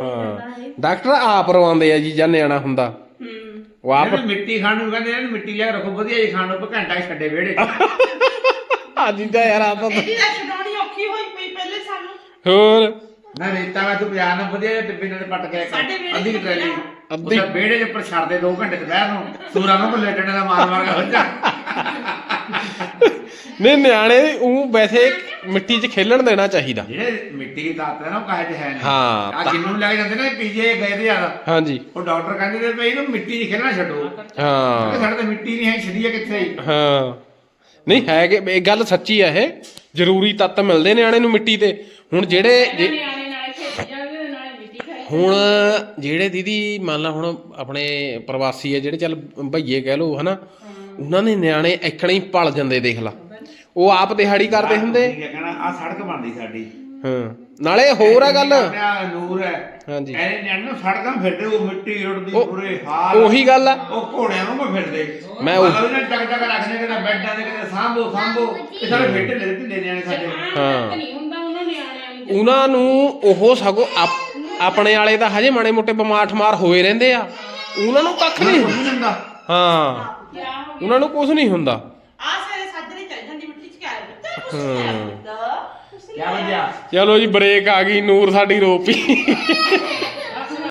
ਹਾਂ ਡਾਕਟਰ ਆਪ ਰਵਾਉਂਦੇ ਆ ਜੀ ਜਾਂ ਨਿਆਣਾ ਹੁੰਦਾ। ਹੂੰ। ਉਹ ਆਪ ਇਹਨੂੰ ਮਿੱਟੀ ਖਾਣ ਨੂੰ ਕਹਿੰਦੇ ਇਹਨੂੰ ਮਿੱਟੀ ਲਿਆ ਕੇ ਰੱਖੋ ਵਧੀਆ ਜੀ ਖਾਣ ਨੂੰ ਪਰ ਘੰਟਾ ਹੀ ਛੱਡੇ ਵਿਹੜੇ 'ਚ। *laughs* ਹਾਂਜੀ ਤਾਂ ਯਾਰ ਆਪ ਇਹਦੀ ਤਾਂ ਛਡਾਉਣੀ ਔਖੀ ਹੋਈ ਪਈ ਪਹਿਲੇ ਸਾਨੂੰ। ਹੋਰ? ਨਾ ਰੇਤਾ ਵਿੱਚ ਪਿਆ ਨਾ ਵਧੀਆ ਜਿਹਾ ਟਿੱਬੇ ਨਾਲ ਪੱਟ ਕੇ ਸਾਡੇ ਵਿਹੜੇ ਅੱਧੀ ਚ ਕੁ ਟਰੈਲੀ। ਅੱਧੀ- ਅੱਧੀ ਵਿਹੜੇ ਦੇ ਉੱਪਰ ਛੱਡਦੇ 2 ਘੰਟੇ ਦੁਪਹਿਰ ਨੂੰ। ਸੂਰਾਂ ਨੂੰ ਲੇਟਣੇ ਦਾ ਮਾਰ ਮਾਰ ਕੇ ਹੋ ਜਾ। ਨਹੀਂ ਨਿਆਣੇ ਉਹ ਵੈਸੇ ਮਿੱਟੀ 'ਚ ਖੇਲਣ ਦੇਣਾ ਚਾਹੀਦਾ। ਜਿਹੜੇ ਮਿੱਟੀ ਦੀ ਤਾਕਤ ਹੈ ਨਾ ਉਹ ਕਾਹੇ ਚ ਹੈ ਨਹੀਂ। ਹਾਂ, ਆ ਜਿੰਨੂੰ ਲੱਗ ਜਾਂਦੇ ਨੇ ਪੀਜੇ ਗਏ ਤੇ ਯਾਰ। ਹਾਂਜੀ। ਉਹ ਡਾਕਟਰ ਕਹਿੰਦੇ ਨੇ ਭਈ ਇਹਨੂੰ ਮਿੱਟੀ 'ਚ ਖੇਲਣਾ ਛੱਡੋ। ਹਾਂ। ਸਾਡੇ ਤੇ ਮਿੱਟੀ ਨਹੀਂ ਹੈ ਛੜੀਏ ਕਿੱਥੇ ਹੀ? ਹਾਂ। ਨਹੀਂ ਹੈ ਕਿ ਇਹ ਗੱਲ ਸੱਚੀ ਇਹ। ਜ਼ਰੂਰੀ ਤੱਤ ਮਿਲਦੇ ਨਿਆਣੇ ਨੂੰ ਮਿੱਟੀ ਤੇ। ਹੁਣ ਜਿਹੜੇ ਜੇ- ਨਿਆਣੇ ਨਾਲੇ ਖੇਡ ਜਾਂਦੇ ਨਾਲੇ ਮਿੱਟੀ ਖਾਈ ਹੁਣ ਜਿਹੜੇ ਦੀਦੀ ਮੰਨ ਲਾ ਹੁਣ ਆਪਣੇ ਪ੍ਰਵਾਸੀ ਆ ਜਿਹੜੇ ਚੱਲ ਭਈਏ ਕਹਿ ਲੋ ਹਨਾ ਉਹਨਾਂ ਦੇ ਨਿਆਣੇ ਐਕਣੇ ਹੀ ਪਲ ਜਾਂਦੇ ਦੇਖ ਲਾ। ਉਹ ਆਪ ਦਿਹਾੜੀ ਕਰਦੇ ਹੁੰਦੇ? ਠੀਕ ਹੈ ਕਹਿਣਾ ਆ ਸੜਕ ਬਣਦੀ ਸਾਡੀ। ਹਾਂ ਨਾਲੇ ਹੋਰ ਆ ਗੱਲ। ਆਪਣਾ ਨੂਰ ਹੈ। ਹਾਂਜੀ। ਐਨੇ ਨਿਆਣੇ ਨੂੰ ਸੜਕਾਂ ਫਿਰਦੇ ਉਹ ਮਿੱਟੀ ਉੱਡਦੀ ਉਹ- ਪੂਰੇ ਹਾਲ। ਉਹੀ ਗੱਲ ਆ। ਉਹ ਘੋੜਿਆਂ ਨੂੰ ਮੈਂ ਫਿਰਦੇ। ਮੈਂ ਉਹ- ਮਤਲਬ ਇਹਨਾਂ ਟਕ ਟਕ ਰੱਖਦੇ ਕਿਤੇ ਬੈੱਡਾਂ ਦੇ ਕਿਤੇ ਸਾਂਭੋ ਸਾਂਭੋ। ਇਹ ਸਾਰੇ ਫਿੱਟ ਲੈ ਢਿੱਲੇ ਨਿਆਣੇ ਸਾਡੇ। ਹਾਂ। ਉਹਨਾਂ ਨੂੰ ਉਹ ਸਗੋਂ ਆਪ- ਆਪਣੇ ਵਾਲੇ ਤਾਂ ਹਜੇ ਮਾੜੇ ਮੋਟੇ ਬਿਮਾਰ ਠਮਾਰ ਹੋਏ ਰਹਿੰਦੇ ਆ। ਉਹਨਾਂ ਨੂੰ ਕੱਖ ਨਹੀਂ ਹੁੰਦਾ। ਹਾਂ। ਉਹਨਾਂ ਨੂੰ ਕੁਝ ਨਹੀਂ ਹੁੰਦਾ। ਆ ਸਾਰੇ ਸਾਜਰੇ ਚੱਲ ਜਾਂਦੀ ਮਿੱਟੀ 'ਚ ਕਿਆ ਨਹੀਂ ਹੁੰਦਾ। ਚਲੋ ਜੀ ਬ੍ਰੇਕ ਆ ਗਈ ਨੂਰ ਸਾਡੀ ਰੋਪੀ।